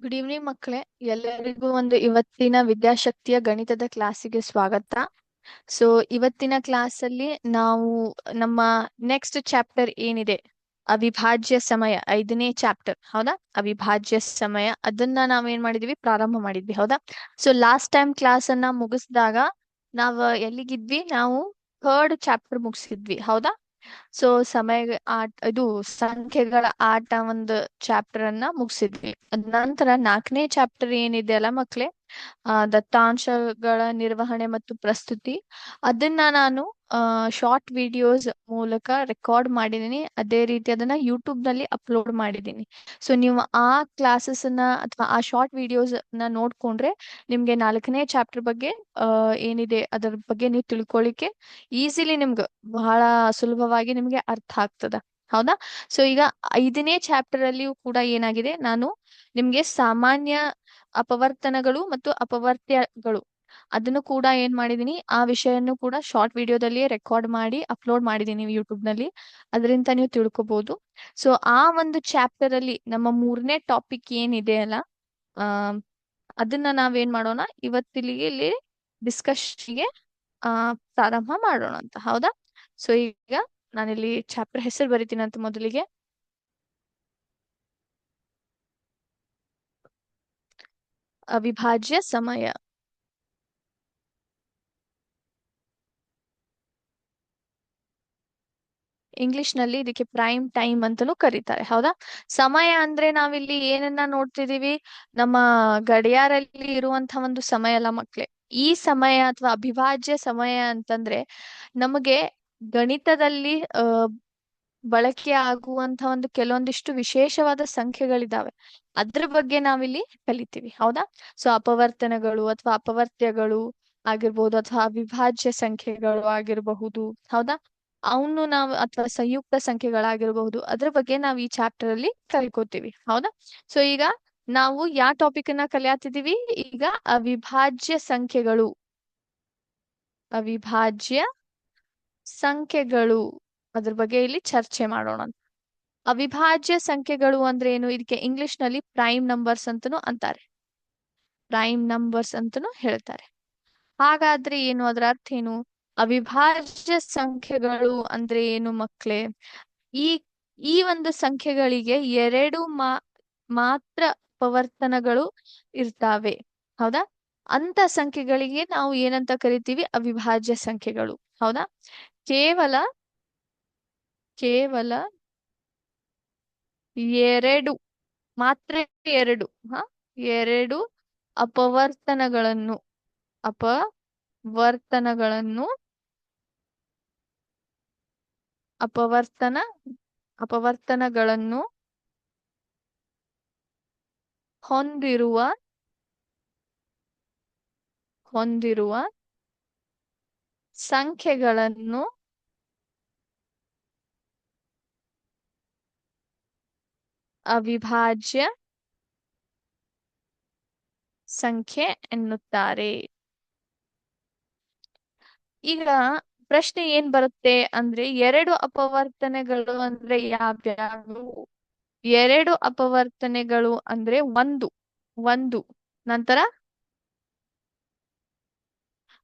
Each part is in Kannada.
ಗುಡ್ ಈವ್ನಿಂಗ್ ಮಕ್ಕಳೇ. ಎಲ್ಲರಿಗೂ ಒಂದು ಇವತ್ತಿನ ವಿದ್ಯಾಶಕ್ತಿಯ ಗಣಿತದ ಕ್ಲಾಸಿಗೆ ಸ್ವಾಗತ. ಸೊ ಇವತ್ತಿನ ಕ್ಲಾಸಲ್ಲಿ ನಾವು ನಮ್ಮ ನೆಕ್ಸ್ಟ್ ಚಾಪ್ಟರ್ ಏನಿದೆ? ಅವಿಭಾಜ್ಯ ಸಮಯ, ಐದನೇ ಚಾಪ್ಟರ್ ಹೌದಾ? ಅವಿಭಾಜ್ಯ ಸಮಯ. ಅದನ್ನ ನಾವೇನ್ ಮಾಡಿದ್ವಿ? ಪ್ರಾರಂಭ ಮಾಡಿದ್ವಿ. ಹೌದಾ? ಸೊ ಲಾಸ್ಟ್ ಟೈಮ್ ಕ್ಲಾಸ್ ಅನ್ನ ಮುಗಿಸಿದಾಗ ನಾವ್ ಎಲ್ಲಿಗಿದ್ವಿ? ನಾವು ಥರ್ಡ್ ಚಾಪ್ಟರ್ ಮುಗಿಸಿದ್ವಿ. ಹೌದಾ? ಸೊ ಸಮಯ ಆಟ, ಇದು ಸಂಖ್ಯೆಗಳ ಆಟ ಒಂದು ಚಾಪ್ಟರ್ ಅನ್ನ ಮುಗಿಸಿದ್ವಿ. ನಂತರ ನಾಲ್ಕನೇ ಚಾಪ್ಟರ್ ಏನಿದೆ ಅಲ್ಲ ಮಕ್ಳೇ? ದತ್ತಾಂಶಗಳ ನಿರ್ವಹಣೆ ಮತ್ತು ಪ್ರಸ್ತುತಿ. ಅದನ್ನ ನಾನು, ಆ ಶಾರ್ಟ್ ವಿಡಿಯೋಸ್ ಮೂಲಕ ರೆಕಾರ್ಡ್ ಮಾಡಿದೀನಿ. ಅದೇ ರೀತಿ ಅದನ್ನ ಯೂಟ್ಯೂಬ್ನಲ್ಲಿ ಅಪ್ಲೋಡ್ ಮಾಡಿದ್ದೀನಿ ಸೊ ನೀವು ಆ ಕ್ಲಾಸಸ್ ಅನ್ನ ಅಥವಾ ಆ ಶಾರ್ಟ್ ವಿಡಿಯೋಸ್ನ ನೋಡ್ಕೊಂಡ್ರೆ ನಿಮ್ಗೆ ನಾಲ್ಕನೇ ಚಾಪ್ಟರ್ ಬಗ್ಗೆ, ಆ, ಏನಿದೆ ಅದರ ಬಗ್ಗೆ ನೀವು ತಿಳ್ಕೊಳ್ಳಿಕ್ಕೆ ಈಸಿಲಿ ನಿಮ್ಗೆ ಬಹಳ ಸುಲಭವಾಗಿ ನಿಮ್ಗೆ ಅರ್ಥ ಆಗ್ತದ. ಹೌದಾ? ಸೊ ಈಗ ಐದನೇ ಚಾಪ್ಟರ್ ಅಲ್ಲಿಯೂ ಕೂಡ ಏನಾಗಿದೆ? ನಾನು ನಿಮ್ಗೆ ಸಾಮಾನ್ಯ ಅಪವರ್ತನಗಳು ಮತ್ತು ಅಪವರ್ತ್ಯಗಳು. ಅದನ್ನು ಕೂಡ ಏನ್ ಮಾಡಿದೀನಿ, ಆ ವಿಷಯನ್ನು ಕೂಡ ಶಾರ್ಟ್ ವಿಡಿಯೋದಲ್ಲಿ ರೆಕಾರ್ಡ್ ಮಾಡಿ ಅಪ್ಲೋಡ್ ಮಾಡಿದೀನಿ ಯೂಟ್ಯೂಬ್ನಲ್ಲಿ. ಅದರಿಂದ ನೀವು ತಿಳ್ಕೊಬಹುದು ಸೊ ಆ ಒಂದು ಚಾಪ್ಟರ್ ಅಲ್ಲಿ ನಮ್ಮ ಮೂರನೇ ಟಾಪಿಕ್ ಏನಿದೆ ಅಲ್ಲ, ಆ, ಅದನ್ನ ನಾವೇನ್ ಮಾಡೋಣ, ಇವತ್ತಿಲಿಗೆ ಇಲ್ಲಿ ಡಿಸ್ಕಷನ್ಗೆ ಆ, ಪ್ರಾರಂಭ ಮಾಡೋಣ ಅಂತ ಹೌದಾ? ಸೊ ಈಗ ನಾನಿಲ್ಲಿ ಚಾಪ್ಟರ್ ಹೆಸರು ಬರಿತೀನಿ ಅಂತ ಮೊದಲಿಗೆ. ಅವಿಭಾಜ್ಯ ಸಮಯ. ಇಂಗ್ಲಿಷ್ನಲ್ಲಿ ಇದಕ್ಕೆ ಪ್ರೈಮ್ ಟೈಮ್ ಅಂತಲೂ ಕರೀತಾರೆ, ಹೌದಾ? ಸಮಯ ಅಂದ್ರೆ ನಾವಿಲ್ಲಿ ಏನನ್ನ ನೋಡ್ತಿದೀವಿ? ನಮ್ಮ ಗಡಿಯಾರಲ್ಲಿ ಇರುವಂತಹ ಒಂದು ಸಮಯ ಅಲ್ಲ ಮಕ್ಳೇ. ಈ ಸಮಯ ಅಥವಾ ಅವಿಭಾಜ್ಯ ಸಮಯ ಅಂತಂದ್ರೆ ನಮಗೆ ಗಣಿತದಲ್ಲಿ ಅಹ್ ಬಳಕೆ ಆಗುವಂತ ಒಂದು ಕೆಲವೊಂದಿಷ್ಟು ವಿಶೇಷವಾದ ಸಂಖ್ಯೆಗಳಿದಾವೆ. ಅದ್ರ ಬಗ್ಗೆ ನಾವಿಲ್ಲಿ ಕಲಿತೀವಿ, ಹೌದಾ? ಸೊ ಅಪವರ್ತನಗಳು ಅಥವಾ ಅಪವರ್ತ್ಯಗಳು ಆಗಿರ್ಬೋದು ಅಥವಾ ಅವಿಭಾಜ್ಯ ಸಂಖ್ಯೆಗಳು ಆಗಿರಬಹುದು, ಹೌದಾ? ಅವನು ನಾವು ಅಥವಾ ಸಂಯುಕ್ತ ಸಂಖ್ಯೆಗಳಾಗಿರಬಹುದು, ಅದ್ರ ಬಗ್ಗೆ ನಾವು ಈ ಚಾಪ್ಟರ್ ಅಲ್ಲಿ ಕಲ್ಕೋತೀವಿ, ಹೌದಾ? ಸೊ ಈಗ ನಾವು ಯಾವ ಟಾಪಿಕ್ ಅನ್ನ ಕಲಿಯಾತಿದೀವಿ? ಈಗ ಅವಿಭಾಜ್ಯ ಸಂಖ್ಯೆಗಳು. ಅವಿಭಾಜ್ಯ ಸಂಖ್ಯೆಗಳು. ಅದ್ರ ಬಗ್ಗೆ ಇಲ್ಲಿ ಚರ್ಚೆ ಮಾಡೋಣ. ಅವಿಭಾಜ್ಯ ಸಂಖ್ಯೆಗಳು ಅಂದ್ರೆ ಏನು? ಇದಕ್ಕೆ ಇಂಗ್ಲಿಷ್ನಲ್ಲಿ ಪ್ರೈಮ್ ನಂಬರ್ಸ್ ಅಂತಾನೂ ಅಂತಾರೆ. ಪ್ರೈಮ್ ನಂಬರ್ಸ್ ಅಂತಾನೂ ಹೇಳ್ತಾರೆ. ಹಾಗಾದ್ರೆ ಏನು? ಅದರ ಅರ್ಥ ಏನು? ಅವಿಭಾಜ್ಯ ಸಂಖ್ಯೆಗಳು ಅಂದ್ರೆ ಏನು ಮಕ್ಳೇ? ಈ ಈ ಒಂದು ಸಂಖ್ಯೆಗಳಿಗೆ ಎರಡು ಮಾ, ಮಾತ್ರ ಪವರ್ತನಗಳು ಇರ್ತಾವೆ. ಹೌದಾ? ಅಂತ ಸಂಖ್ಯೆಗಳಿಗೆ ನಾವು ಏನಂತ ಕರಿತೀವಿ? ಅವಿಭಾಜ್ಯ ಸಂಖ್ಯೆಗಳು. ಹೌದಾ? ಕೇವಲ ಕೇವಲ ಎರಡು ಮಾತ್ರ ಎರಡು ಹ? ಎರಡು ಅಪವರ್ತನಗಳನ್ನು ಅಪವರ್ತನಗಳನ್ನು ಅಪವರ್ತನ ಅಪವರ್ತನಗಳನ್ನು ಹೊಂದಿರುವ ಹೊಂದಿರುವ ಸಂಖ್ಯೆಗಳನ್ನು ಅವಿಭಾಜ್ಯ ಸಂಖ್ಯೆ ಎನ್ನುತ್ತಾರೆ. ಈಗ ಪ್ರಶ್ನೆ ಏನ್ ಬರುತ್ತೆ ಅಂದ್ರೆ ಎರಡು ಅಪವರ್ತನೆಗಳು ಅಂದ್ರೆ ಯಾವ್ಯಾವು? ಎರಡು ಅಪವರ್ತನೆಗಳು ಅಂದ್ರೆ ಒಂದು ಒಂದು, ನಂತರ?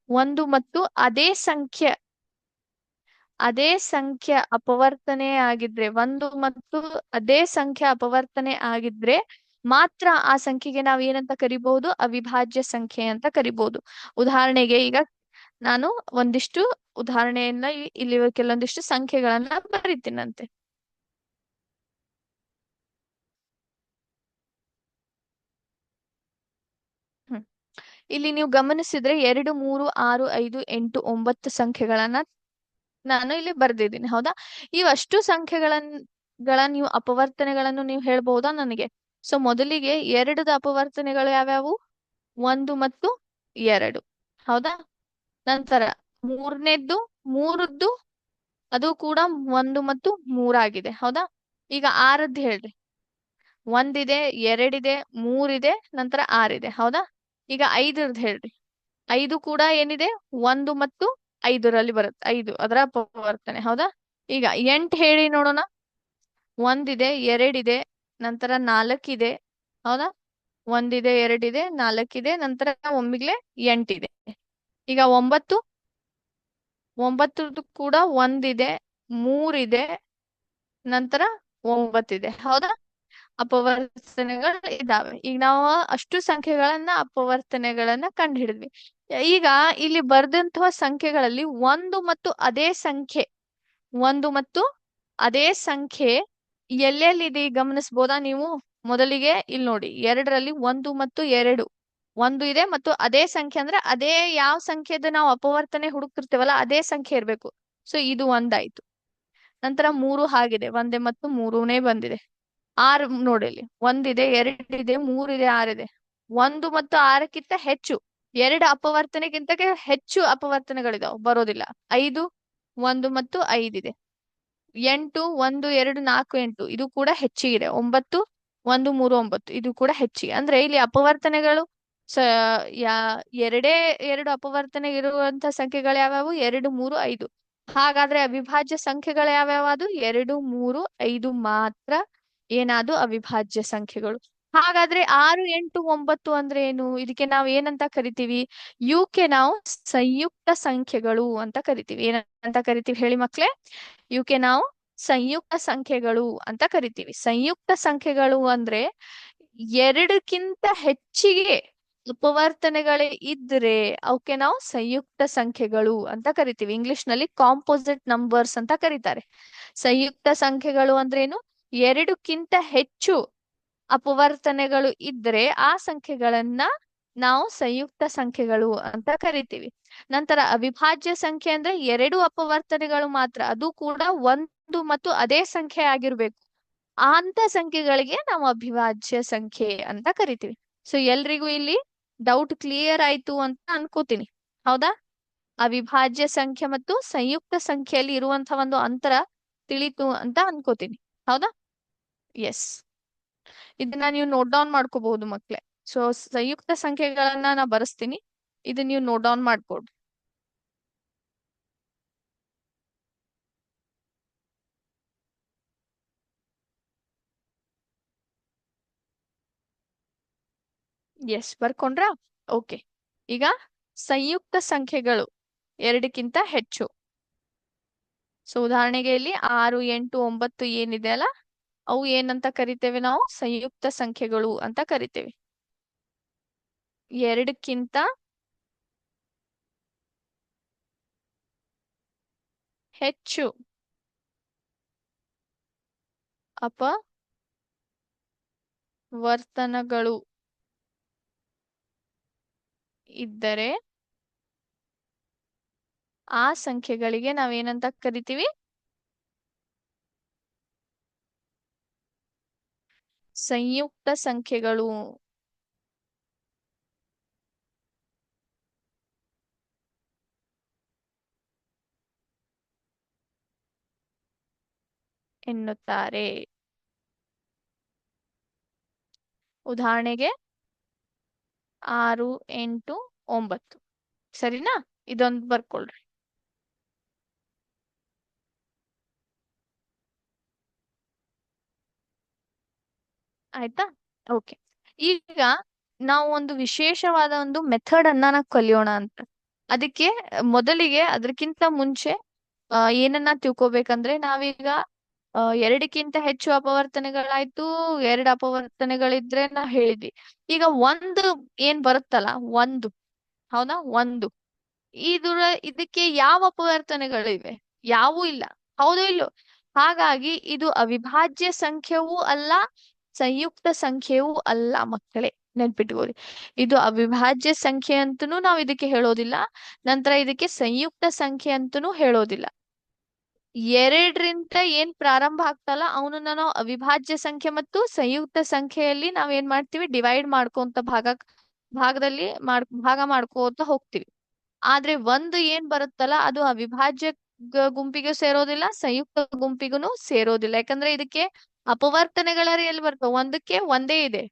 ಒಂದು ಮತ್ತು ಅದೇ ಸಂಖ್ಯೆ ಅದೇ ಸಂಖ್ಯೆ ಅಪವರ್ತನೆ ಆಗಿದ್ರೆ, ಒಂದು ಮತ್ತು ಅದೇ ಸಂಖ್ಯೆ ಅಪವರ್ತನೆ ಆಗಿದ್ರೆ ಮಾತ್ರ ಆ ಸಂಖ್ಯೆಗೆ ನಾವು ಏನಂತ ಕರಿಬಹುದು? ಅವಿಭಾಜ್ಯ ಸಂಖ್ಯೆ ಅಂತ ಕರಿಬಹುದು. ಉದಾಹರಣೆಗೆ ಈಗ ನಾನು ಒಂದಿಷ್ಟು ಉದಾಹರಣೆಯನ್ನ ಇಲ್ಲಿ ಕೆಲವೊಂದಿಷ್ಟು ಸಂಖ್ಯೆಗಳನ್ನ ಬರೀತೀನಂತೆ. ಇಲ್ಲಿ ನೀವು ಗಮನಿಸಿದ್ರೆ ಎರಡು, ಮೂರು, ಆರು, ಐದು, ಎಂಟು, ಒಂಬತ್ತು ಸಂಖ್ಯೆಗಳನ್ನ ನಾನು ಇಲ್ಲಿ ಬರ್ದಿದ್ದೀನಿ, ಹೌದಾ? ಇವಷ್ಟು ಸಂಖ್ಯೆಗಳ ಗಳ ನೀವು ಅಪವರ್ತನೆಗಳನ್ನು ನೀವು ಹೇಳ್ಬಹುದಾ ನನಗೆ? ಸೊ, ಮೊದಲಿಗೆ ಎರಡದ ಅಪವರ್ತನೆಗಳು ಯಾವ್ಯಾವು? ಒಂದು ಮತ್ತು ಎರಡು, ಹೌದಾ? ನಂತರ ಮೂರನೇದ್ದು, ಮೂರದ್ದು, ಅದು ಕೂಡ ಒಂದು ಮತ್ತು ಮೂರಾಗಿದೆ, ಹೌದಾ? ಈಗ ಆರದ್ದು ಹೇಳ್ರಿ. ಒಂದಿದೆ, ಎರಡಿದೆ, ಮೂರಿದೆ, ನಂತರ ಆರಿದೆ, ಹೌದಾ? ಈಗ ಐದರದ್ದು ಹೇಳ್ರಿ. ಐದು ಕೂಡ ಏನಿದೆ? ಒಂದು ಮತ್ತು ಐದರಲ್ಲಿ ಬರುತ್ತೆ, ಐದು ಅದರ ಅಪವರ್ತನೆ ಹೌದಾ? ಈಗ ಎಂಟ್ ಹೇಳಿ ನೋಡೋಣ. ಒಂದಿದೆ, ಎರಡಿದೆ, ನಂತರ ನಾಲ್ಕಿದೆ, ಹೌದಾ? ಒಂದಿದೆ, ಎರಡಿದೆ, ನಾಲ್ಕಿದೆ, ನಂತರ ಒಮ್ಮಿಗ್ಲೆ ಎಂಟಿದೆ. ಈಗ ಒಂಬತ್ತು? ಒಂಬತ್ತು ಕೂಡ ಒಂದಿದೆ, ಮೂರಿದೆ, ನಂತರ ಒಂಬತ್ತಿದೆ, ಹೌದಾ? ಅಪವರ್ತನೆಗಳು ಇದಾವೆ ಈಗ ನಾವು ಅಷ್ಟು ಸಂಖ್ಯೆಗಳನ್ನ ಅಪವರ್ತನೆಗಳನ್ನ ಕಂಡು ಹಿಡಿದ್ವಿ. ಈಗ ಇಲ್ಲಿ ಬರೆದಂತಹ ಸಂಖ್ಯೆಗಳಲ್ಲಿ ಒಂದು ಮತ್ತು ಅದೇ ಸಂಖ್ಯೆ, ಒಂದು ಮತ್ತು ಅದೇ ಸಂಖ್ಯೆ ಎಲ್ಲೆಲ್ಲಿದೆ ಗಮನಿಸ್ಬೋದಾ ನೀವು? ಮೊದಲಿಗೆ ಇಲ್ಲಿ ನೋಡಿ, ಎರಡರಲ್ಲಿ ಒಂದು ಮತ್ತು ಎರಡು, ಒಂದು ಇದೆ ಮತ್ತು ಅದೇ ಸಂಖ್ಯೆ ಅಂದ್ರೆ ಅದೇ ಯಾವ ಸಂಖ್ಯೆದ ನಾವು ಅಪವರ್ತನೆ ಹುಡುಕ್ತಿರ್ತೇವಲ್ಲ ಅದೇ ಸಂಖ್ಯೆ ಇರ್ಬೇಕು. ಸೊ ಇದು ಒಂದಾಯ್ತು. ನಂತರ ಮೂರು ಹಾಗಿದೆ ಒಂದೇ ಮತ್ತು ಮೂರನೇ ಬಂದಿದೆ. ಆರು ನೋಡಿ ಇಲ್ಲಿ, ಒಂದಿದೆ ಎರಡಿದೆ ಮೂರಿದೆ ಆರಿದೆ ಒಂದು ಮತ್ತು ಆರಕ್ಕಿಂತ ಹೆಚ್ಚು. ಎರಡು ಅಪವರ್ತನೆಗಿಂತ ಹೆಚ್ಚು ಅಪವರ್ತನೆಗಳಿದಾವೆ, ಬರೋದಿಲ್ಲ. ಐದು, ಒಂದು ಮತ್ತು ಐದಿದೆ. ಎಂಟು, ಒಂದು, ಎರಡು, ನಾಲ್ಕು, ಎಂಟು, ಇದು ಕೂಡ ಹೆಚ್ಚಿಗಿದೆ ಒಂಬತ್ತು, ಒಂದು, ಮೂರು, ಒಂಬತ್ತು, ಇದು ಕೂಡ ಹೆಚ್ಚಿಗೆ. ಅಂದ್ರೆ ಇಲ್ಲಿ ಅಪವರ್ತನೆಗಳು ಸ, ಯಾ, ಎರಡೇ, ಎರಡು ಅಪವರ್ತನೆ ಇರುವಂತ ಸಂಖ್ಯೆಗಳು ಯಾವ್ಯಾವು? ಎರಡು, ಮೂರು, ಐದು. ಹಾಗಾದ್ರೆ ಅವಿಭಾಜ್ಯ ಸಂಖ್ಯೆಗಳು ಯಾವ್ಯಾವುದು ಎರಡು, ಮೂರು, ಐದು ಮಾತ್ರ ಏನಾದ್ರು ಅವಿಭಾಜ್ಯ ಸಂಖ್ಯೆಗಳು. ಹಾಗಾದ್ರೆ ಆರು, ಎಂಟು, ಒಂಬತ್ತು ಅಂದ್ರೆ ಏನು? ಇದಕ್ಕೆ ನಾವು ಏನಂತ ಕರಿತೀವಿ? ಯುಕೆ ನಾವು ಸಂಯುಕ್ತ ಸಂಖ್ಯೆಗಳು ಅಂತ ಕರಿತೀವಿ. ಏನಂತ ಕರಿತೀವಿ ಹೇಳಿ ಮಕ್ಳೇ? ಯುಕೆ ನಾವು ಸಂಯುಕ್ತ ಸಂಖ್ಯೆಗಳು ಅಂತ ಕರಿತೀವಿ. ಸಂಯುಕ್ತ ಸಂಖ್ಯೆಗಳು ಅಂದ್ರೆ ಎರಡಕ್ಕಿಂತ ಹೆಚ್ಚಿಗೆ ಉಪವರ್ತನೆಗಳೇ ಇದ್ರೆ ಅವಕ್ಕೆ ನಾವು ಸಂಯುಕ್ತ ಸಂಖ್ಯೆಗಳು ಅಂತ ಕರಿತೀವಿ. ಇಂಗ್ಲಿಷ್ನಲ್ಲಿ ಕಾಂಪೋಸಿಟ್ ನಂಬರ್ಸ್ ಅಂತ ಕರೀತಾರೆ. ಸಂಯುಕ್ತ ಸಂಖ್ಯೆಗಳು ಅಂದ್ರೇನು ಎರಡಕ್ಕಿಂತ ಹೆಚ್ಚು ಅಪವರ್ತನೆಗಳು ಇದ್ರೆ ಆ ಸಂಖ್ಯೆಗಳನ್ನ ನಾವು ಸಂಯುಕ್ತ ಸಂಖ್ಯೆಗಳು ಅಂತ ಕರಿತೀವಿ. ನಂತರ ಅವಿಭಾಜ್ಯ ಸಂಖ್ಯೆ ಅಂದ್ರೆ ಎರಡು ಅಪವರ್ತನೆಗಳು ಮಾತ್ರ, ಅದು ಕೂಡ ಒಂದು ಮತ್ತು ಅದೇ ಸಂಖ್ಯೆ ಆಗಿರ್ಬೇಕು. ಅಂತ ಸಂಖ್ಯೆಗಳಿಗೆ ನಾವು ಅವಿಭಾಜ್ಯ ಸಂಖ್ಯೆ ಅಂತ ಕರಿತೀವಿ. ಸೊ ಎಲ್ರಿಗೂ ಇಲ್ಲಿ ಡೌಟ್ ಕ್ಲಿಯರ್ ಆಯ್ತು ಅಂತ ಅನ್ಕೋತೀನಿ. ಹೌದಾ? ಅವಿಭಾಜ್ಯ ಸಂಖ್ಯೆ ಮತ್ತು ಸಂಯುಕ್ತ ಸಂಖ್ಯೆಯಲ್ಲಿ ಇರುವಂತಹ ಒಂದು ಅಂತರ ತಿಳಿತು ಅಂತ ಅನ್ಕೋತೀನಿ. ಹೌದಾ? ಎಸ್ ಇದನ್ನ ನೀವು ನೋಟ್ ಡೌನ್ ಮಾಡ್ಕೋಬಹುದು ಮಕ್ಳೆ. ಸೊ ಸಂಯುಕ್ತ ಸಂಖ್ಯೆಗಳನ್ನ ನಾ ಬರೆಸ್ತೀನಿ. ಇದು ನೀವು ನೋಟ್ ಡೌನ್ ಮಾಡ್ಕೊಡ್ರಿ. ಎಸ್ ಬರ್ಕೊಂಡ್ರಾ? ಓಕೆ ಈಗ ಸಂಯುಕ್ತ ಸಂಖ್ಯೆಗಳು ಎರಡಕ್ಕಿಂತ ಹೆಚ್ಚು. ಸೊ ಉದಾಹರಣೆಗೆ ಇಲ್ಲಿ ಆರು, ಎಂಟು, ಒಂಬತ್ತು ಏನಿದೆ ಅಲ್ಲ? ಅವು ಏನಂತ ಕರಿತೇವೆ ನಾವು? ಸಂಯುಕ್ತ ಸಂಖ್ಯೆಗಳು ಅಂತ ಕರಿತೇವೆ. ಎರಡಕ್ಕಿಂತ ಹೆಚ್ಚು ಅಪವರ್ತನಗಳು ಇದ್ದರೆ ಆ ಸಂಖ್ಯೆಗಳಿಗೆ ನಾವೇನಂತ ಕರಿತೀವಿ? ಸಂಯುಕ್ತ ಸಂಖ್ಯೆಗಳು. ಎನ್ನುತ್ತಾರೆ. ಉದಾಹರಣೆಗೆ ಆರು ಎಂಟು ಒಂಬತ್ತು. ಸರಿನಾ? ಇದೊಂದು ಬರ್ಕೊಳ್ರಿ. ಆಯ್ತಾ? ಓಕೆ ಈಗ ನಾವು ಒಂದು ವಿಶೇಷವಾದ ಒಂದು ಮೆಥಡ್ ಅನ್ನ ನಾವು ಕಲಿಯೋಣ ಅಂತ. ಅದಕ್ಕೆ ಮೊದಲಿಗೆ ಅದಕ್ಕಿಂತ ಮುಂಚೆ ಏನನ್ನ ತಿಳ್ಕೊಬೇಕಂದ್ರೆ ನಾವೀಗ ಎರಡಕ್ಕಿಂತ ಹೆಚ್ಚು ಅಪವರ್ತನೆಗಳಾಯ್ತು, ಎರಡು ಅಪವರ್ತನೆಗಳಿದ್ರೆ ನಾ ಹೇಳಿದ್ವಿ. ಈಗ ಒಂದು ಏನ್ ಬರುತ್ತಲ್ಲ, ಒಂದು. ಹೌದಾ? ಒಂದು. ಇದು ಇದಕ್ಕೆ ಯಾವ ಅಪವರ್ತನೆಗಳಿವೆ? ಯಾವೂ ಇಲ್ಲ. ಹೌದು ಇಲ್ಲೋ ಹಾಗಾಗಿ ಇದು ಅವಿಭಾಜ್ಯ ಸಂಖ್ಯೆವೂ ಅಲ್ಲ ಸಂಯುಕ್ತ ಸಂಖ್ಯೆಯೂ ಅಲ್ಲ ಮಕ್ಕಳೇ ನೆನ್ಪಿಟ್ಕೋರಿ ಇದು ಅವಿಭಾಜ್ಯ ಸಂಖ್ಯೆ ಅಂತನೂ ನಾವು ಇದಕ್ಕೆ ಹೇಳೋದಿಲ್ಲ. ನಂತರ ಇದಕ್ಕೆ ಸಂಯುಕ್ತ ಸಂಖ್ಯೆ ಅಂತನೂ ಹೇಳೋದಿಲ್ಲ. ಎರಡರಿಂದ ಏನ್ ಪ್ರಾರಂಭ ಆಗ್ತಲ್ಲ, ಅವನನ್ನ ನಾವು ಅವಿಭಾಜ್ಯ ಸಂಖ್ಯೆ ಮತ್ತು ಸಂಯುಕ್ತ ಸಂಖ್ಯೆಯಲ್ಲಿ ನಾವ್ ಏನ್ ಮಾಡ್ತೀವಿ, ಡಿವೈಡ್ ಮಾಡ್ಕೊಂತ ಭಾಗ, ಭಾಗದಲ್ಲಿ ಮಾಡ್, ಭಾಗ ಮಾಡ್ಕೋತ ಹೋಗ್ತೀವಿ. ಆದ್ರೆ ಒಂದು ಏನ್ ಬರುತ್ತಲ್ಲ, ಅದು ಅವಿಭಾಜ್ಯ ಗುಂಪಿಗೂ ಸೇರೋದಿಲ್ಲ, ಸಂಯುಕ್ತ ಗುಂಪಿಗೂ ಸೇರೋದಿಲ್ಲ. ಯಾಕಂದ್ರೆ ಇದಕ್ಕೆ ಅಪವರ್ತನೆಗಳ ಎಲ್ಲಿ ಬರ್ತವೆ? ಒಂದಕ್ಕೆ ಒಂದೇ ಇದೆ.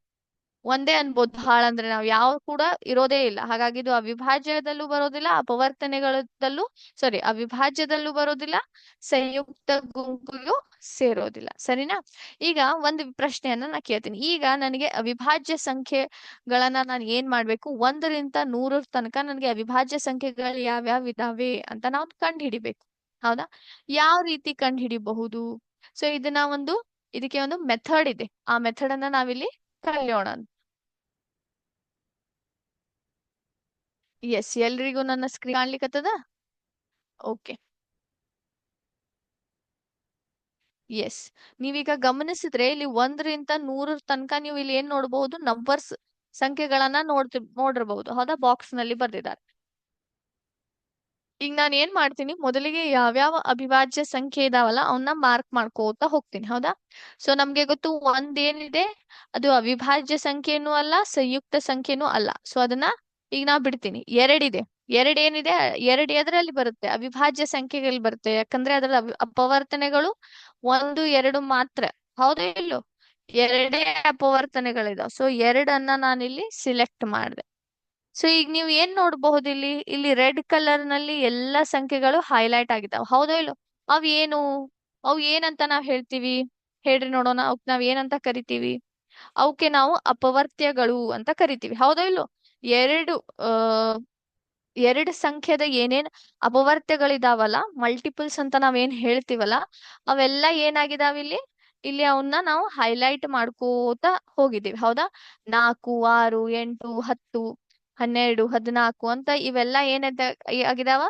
ಒಂದೇ ಅನ್ಬೋದು. ಹಾಳಂದ್ರೆ ನಾವು ಯಾವ ಕೂಡ ಇರೋದೇ ಇಲ್ಲ. ಹಾಗಾಗಿ ಇದು ಅವಿಭಾಜ್ಯದಲ್ಲೂ ಬರೋದಿಲ್ಲ ಅಪವರ್ತನೆಗಳಲ್ಲೂ ಸಾರಿ ಅವಿಭಾಜ್ಯದಲ್ಲೂ ಬರೋದಿಲ್ಲ, ಸಂಯುಕ್ತ ಗುಂಪಿಗೂ ಸೇರೋದಿಲ್ಲ. ಸರಿನಾ? ಈಗ ಒಂದು ಪ್ರಶ್ನೆಯನ್ನ ನಾ ಕೇಳ್ತೀನಿ. ಈಗ ನನಗೆ ಅವಿಭಾಜ್ಯ ಸಂಖ್ಯೆಗಳನ್ನ ನಾನು ಏನ್ ಮಾಡ್ಬೇಕು? ಒಂದರಿಂದ ನೂರರ ತನಕ ನನಗೆ ಅವಿಭಾಜ್ಯ ಸಂಖ್ಯೆಗಳು ಯಾವ್ಯಾವ ಇದಾವೆ ಅಂತ ನಾವು ಕಂಡು ಹಿಡಿಬೇಕು ಹೌದಾ? ಯಾವ ರೀತಿ ಕಂಡು ಹಿಡಿಬಹುದು ಸೊ ಇದನ್ನ ಒಂದು ಇದಕ್ಕೆ ಒಂದು ಮೆಥಡ್ ಇದೆ. ಆ ಮೆಥಡ್ ಅನ್ನ ನಾವಿಲ್ಲಿ ಕಲಿಯೋಣ ಎಸ್ ಎಲ್ರಿಗೂ ನನ್ನ ಸ್ಕ್ರೀನ್ ಕಾಣ್ಲಿಕ್ಕತ್ತದ ಓಕೆ ಎಸ್ ನೀವೀಗ ಗಮನಿಸಿದ್ರೆ ಇಲ್ಲಿ ಒಂದ್ರಿಂದ ನೂರರ ತನಕ ನೀವು ಇಲ್ಲಿ ಏನ್ ನೋಡಬಹುದು ನಂಬರ್ಸ್ ಸಂಖ್ಯೆಗಳನ್ನ ನೋಡ್ತಿ ನೋಡಿರಬಹುದು ಹೌದಾ? ಬಾಕ್ಸ್ನಲ್ಲಿ ಬರ್ದಿದ್ದಾರೆ. ಈಗ ನಾನು ಏನ್ ಮಾಡ್ತೀನಿ, ಮೊದಲಿಗೆ ಯಾವ್ಯಾವ ಅವಿಭಾಜ್ಯ ಸಂಖ್ಯೆ ಇದಾವಲ್ಲ ಅವನ್ನ ಮಾರ್ಕ್ ಮಾಡ್ಕೋತಾ ಹೋಗ್ತೀನಿ, ಹೌದಾ? ಸೊ ನಮ್ಗೆ ಗೊತ್ತು ಒಂದ್ ಏನಿದೆ, ಅದು ಅವಿಭಾಜ್ಯ ಸಂಖ್ಯೆನೂ ಅಲ್ಲ, ಸಂಯುಕ್ತ ಸಂಖ್ಯೆನೂ ಅಲ್ಲ. ಸೊ ಅದನ್ನ ಈಗ ನಾ ಬಿಡ್ತೀನಿ. ಎರಡಿದೆ. ಎರಡ್ ಏನಿದೆ, ಎರಡ್ ಎದರಲ್ಲಿ ಬರುತ್ತೆ, ಅವಿಭಾಜ್ಯ ಸಂಖ್ಯೆಗಳಲ್ಲಿ ಬರುತ್ತೆ. ಯಾಕಂದ್ರೆ ಅದರ ಅಪವರ್ತನೆಗಳು ಒಂದು, ಎರಡು ಮಾತ್ರ. ಹೌದಾ ಇಲ್ಲೋ? ಎರಡೇ ಅಪವರ್ತನೆಗಳಿದಾವ. ಸೊ ಎರಡನ್ನ ನಾನಿಲ್ಲಿ ಸಿಲೆಕ್ಟ್ ಮಾಡಿದೆ. ಸೊ ಈಗ ನೀವು ಏನ್ ನೋಡಬಹುದು ಇಲ್ಲಿ? ಇಲ್ಲಿ ರೆಡ್ ಕಲರ್ನಲ್ಲಿ ಎಲ್ಲಾ ಸಂಖ್ಯೆಗಳು ಹೈಲೈಟ್ ಆಗಿದ್ದಾವೆ. ಹೌದೋ ಇಲ್ಲೋ? ಅವ್ ಏನು? ಅವ್ ಏನಂತ ನಾವ್ ಹೇಳ್ತೀವಿ? ಹೇಳ್ರಿ ನೋಡೋಣ. ಅವಕ್ ನಾವ್ ಏನಂತ ಕರಿತೀವಿ? ಅವಕ್ಕೆ ನಾವು ಅಪವರ್ತ್ಯಗಳು ಅಂತ ಕರಿತೀವಿ. ಹೌದೋ ಇಲ್ಲೋ? ಎರಡು, ಆ, ಎರಡು ಸಂಖ್ಯೆದ ಏನೇನ್ ಅಪವರ್ತ್ಯಗಳಿದಾವಲ್ಲ ಮಲ್ಟಿಪಲ್ಸ್ ಅಂತ ನಾವೇನ್ ಹೇಳ್ತೀವಲ್ಲ, ಅವೆಲ್ಲ ಏನಾಗಿದಾವ ಇಲ್ಲಿ? ಇಲ್ಲಿ ಅವನ್ನ ನಾವು ಹೈಲೈಟ್ ಮಾಡ್ಕೋತ ಹೋಗಿದ್ದೀವಿ. ಹೌದಾ? ನಾಲ್ಕು, ಆರು, ಎಂಟು, ಹತ್ತು. ಹನ್ನೆರಡು, ಹದಿನಾಲ್ಕು ಅಂತ ಇವೆಲ್ಲ ಏನಿದ ಆಗಿದಾವ?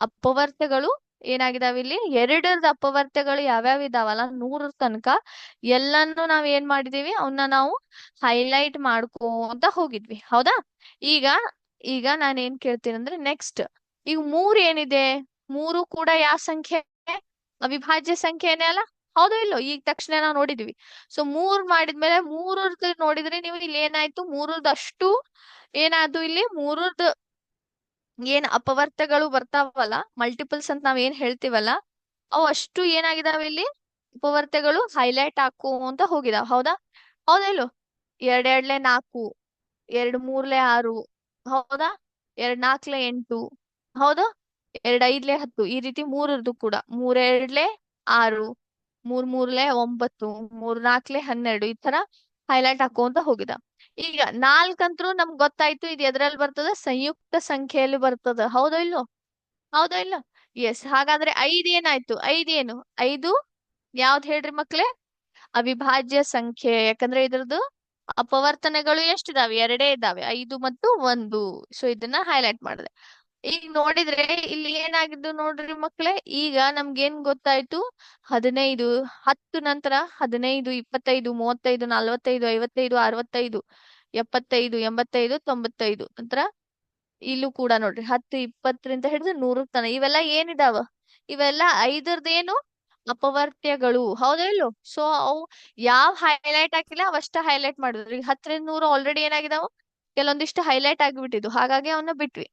ಅಪವರ್ತ್ಯಗಳು ಏನಾಗಿದಾವ ಇಲ್ಲಿ? ಎರಡರದ ಅಪವರ್ತ್ಯಗಳು ಯಾವ್ಯಾವ ಇದಾವಲ್ಲ? ನೂರರ ತನಕ ಎಲ್ಲಾನು ನಾವ್ ಏನ್ ಮಾಡಿದೀವಿ? ಅವನ್ನ ನಾವು ಹೈಲೈಟ್ ಮಾಡ್ಕೋತ ಹೋಗಿದ್ವಿ. ಹೌದಾ? ಈಗ ಈಗ ನಾನು ಏನ್ ಕೇಳ್ತೀನಿ ಅಂದ್ರೆ ನೆಕ್ಸ್ಟ್ ಈಗ ಮೂರ್ ಏನಿದೆ? ಮೂರು ಕೂಡ ಯಾವ ಸಂಖ್ಯೆ? ಅವಿಭಾಜ್ಯ ಸಂಖ್ಯೆನೇ ಅಲ್ಲ? ಹೌದು ಇಲ್ಲೋ? ಈಗ ತಕ್ಷಣ ನಾವು ನೋಡಿದ್ವಿ. ಸೊ ಮೂರ್ ಮಾಡಿದ್ಮೇಲೆ ಮೂರದ್ದು ನೋಡಿದ್ರೆ ನೀವು ಇಲ್ಲಿ ಏನಾಯ್ತು? ಮೂರರದ್ದು ಏನಾಯ್ತು ಇಲ್ಲಿ ಮೂರದ್ ಏನ್ ಅಪವರ್ತಗಳು ಬರ್ತಾವಲ್ಲ ಮಲ್ಟಿಪಲ್ಸ್ ಅಂತ ನಾವ್ ಏನ್ ಹೇಳ್ತೀವಲ್ಲ, ಅವು ಅಷ್ಟು ಏನಾಗಿದಾವ ಇಲ್ಲಿ? ಉಪವರ್ತಗಳು ಹೈಲೈಟ್ ಹಾಕು ಅಂತ ಹೋಗಿದಾವ, ಹೌದಾ? ಹೌದಾ ಇಲ್ಲೋ? ಎರಡ್ ಎರಡ್ಲೆ ನಾಲ್ಕು, ಎರಡ್ ಮೂರ್ಲೆ ಆರು, ಹೌದಾ? ಎರಡ್ ನಾಲ್ಕ್ಲೆ ಎಂಟು, ಹೌದು? ಎರಡ್ ಐದ್ಲೆ ಹತ್ತು, ಈ ರೀತಿ ಮೂರದ್ದು ಕೂಡ. ಮೂರೆರಡ್ಲೆ ಆರು, ಮೂರ್ ಮೂರ್ಲೆ ಒಂಬತ್ತು, ಮೂರ್ ನಾಲ್ಕ್ಲೆ ಹನ್ನೆರಡು, ಈ ತರ ಹೈಲೈಟ್ ಹಾಕೋಂತ ಹೋಗಿದ ಈಗ ನಾಲ್ಕಂತ್ರು ನಮ್ಗ್ ಗೊತ್ತಾಯ್ತು ಇದು ಎದ್ರಲ್ಲಿ ಬರ್ತದ? ಸಂಯುಕ್ತ ಸಂಖ್ಯೆಯಲ್ಲಿ ಬರ್ತದ. ಹೌದೋ ಇಲ್ಲೋ ಹೌದೋ ಇಲ್ಲೋ ಎಸ್ ಹಾಗಾದ್ರೆ ಐದ್ ಏನಾಯ್ತು? ಐದ್ ಏನು? ಐದು? ಯಾವ್ದ್ ಹೇಳ್ರಿ ಮಕ್ಳೇ? ಅವಿಭಾಜ್ಯ ಸಂಖ್ಯೆ. ಯಾಕಂದ್ರೆ ಇದ್ರದ್ದು ಅಪವರ್ತನೆಗಳು ಎಷ್ಟಿದಾವೆ? ಎರಡೇ ಇದಾವೆ. ಐದು ಮತ್ತು ಒಂದು. ಸೊ ಇದನ್ನ ಹೈಲೈಟ್ ಮಾಡಿದೆ. ಈಗ ನೋಡಿದ್ರೆ ಇಲ್ಲಿ ಏನಾಗಿದ್ದು ನೋಡ್ರಿ ಮಕ್ಳೇ? ಈಗ ನಮ್ಗೇನ್ ಗೊತ್ತಾಯ್ತು? ಹದಿನೈದು. ಹತ್ತು ನಂತರ ಹದಿನೈದು, ಇಪ್ಪತ್ತೈದು, ಮೂವತ್ತೈದು, ನಲವತ್ತೈದು, ಐವತ್ತೈದು, ಅರವತ್ತೈದು. ಎಪ್ಪತ್ತೈದು, ಎಂಬತ್ತೈದು, ತೊಂಬತ್ತೈದು. ನಂತರ ಇಲ್ಲೂ ಕೂಡ ನೋಡ್ರಿ, ಹತ್ತು, ಇಪ್ಪತ್ತರಿಂದ ಹಿಡಿದು ನೂರ ತನ. ಇವೆಲ್ಲ ಏನಿದಾವ? ಇವೆಲ್ಲ ಐದರದೇನು ಅಪವರ್ತ್ಯಗಳು. ಹೌದಾ ಇಲ್ಲೋ? ಸೊ ಅವು ಯಾವ ಹೈಲೈಟ್ ಹಾಕಿಲ್ಲ, ಅವಷ್ಟ ಹೈಲೈಟ್ ಮಾಡಿದ್ರು. ಈಗ ಹತ್ತರಿಂದ ನೂರು ಆಲ್ರೆಡಿ ಏನಾಗಿದಾವ? ಕೆಲವೊಂದಿಷ್ಟು ಹೈಲೈಟ್ ಆಗಿಬಿಟ್ಟಿದ್ವು. ಹಾಗಾಗಿ ಅವನ್ನ ಬಿಟ್ವಿ.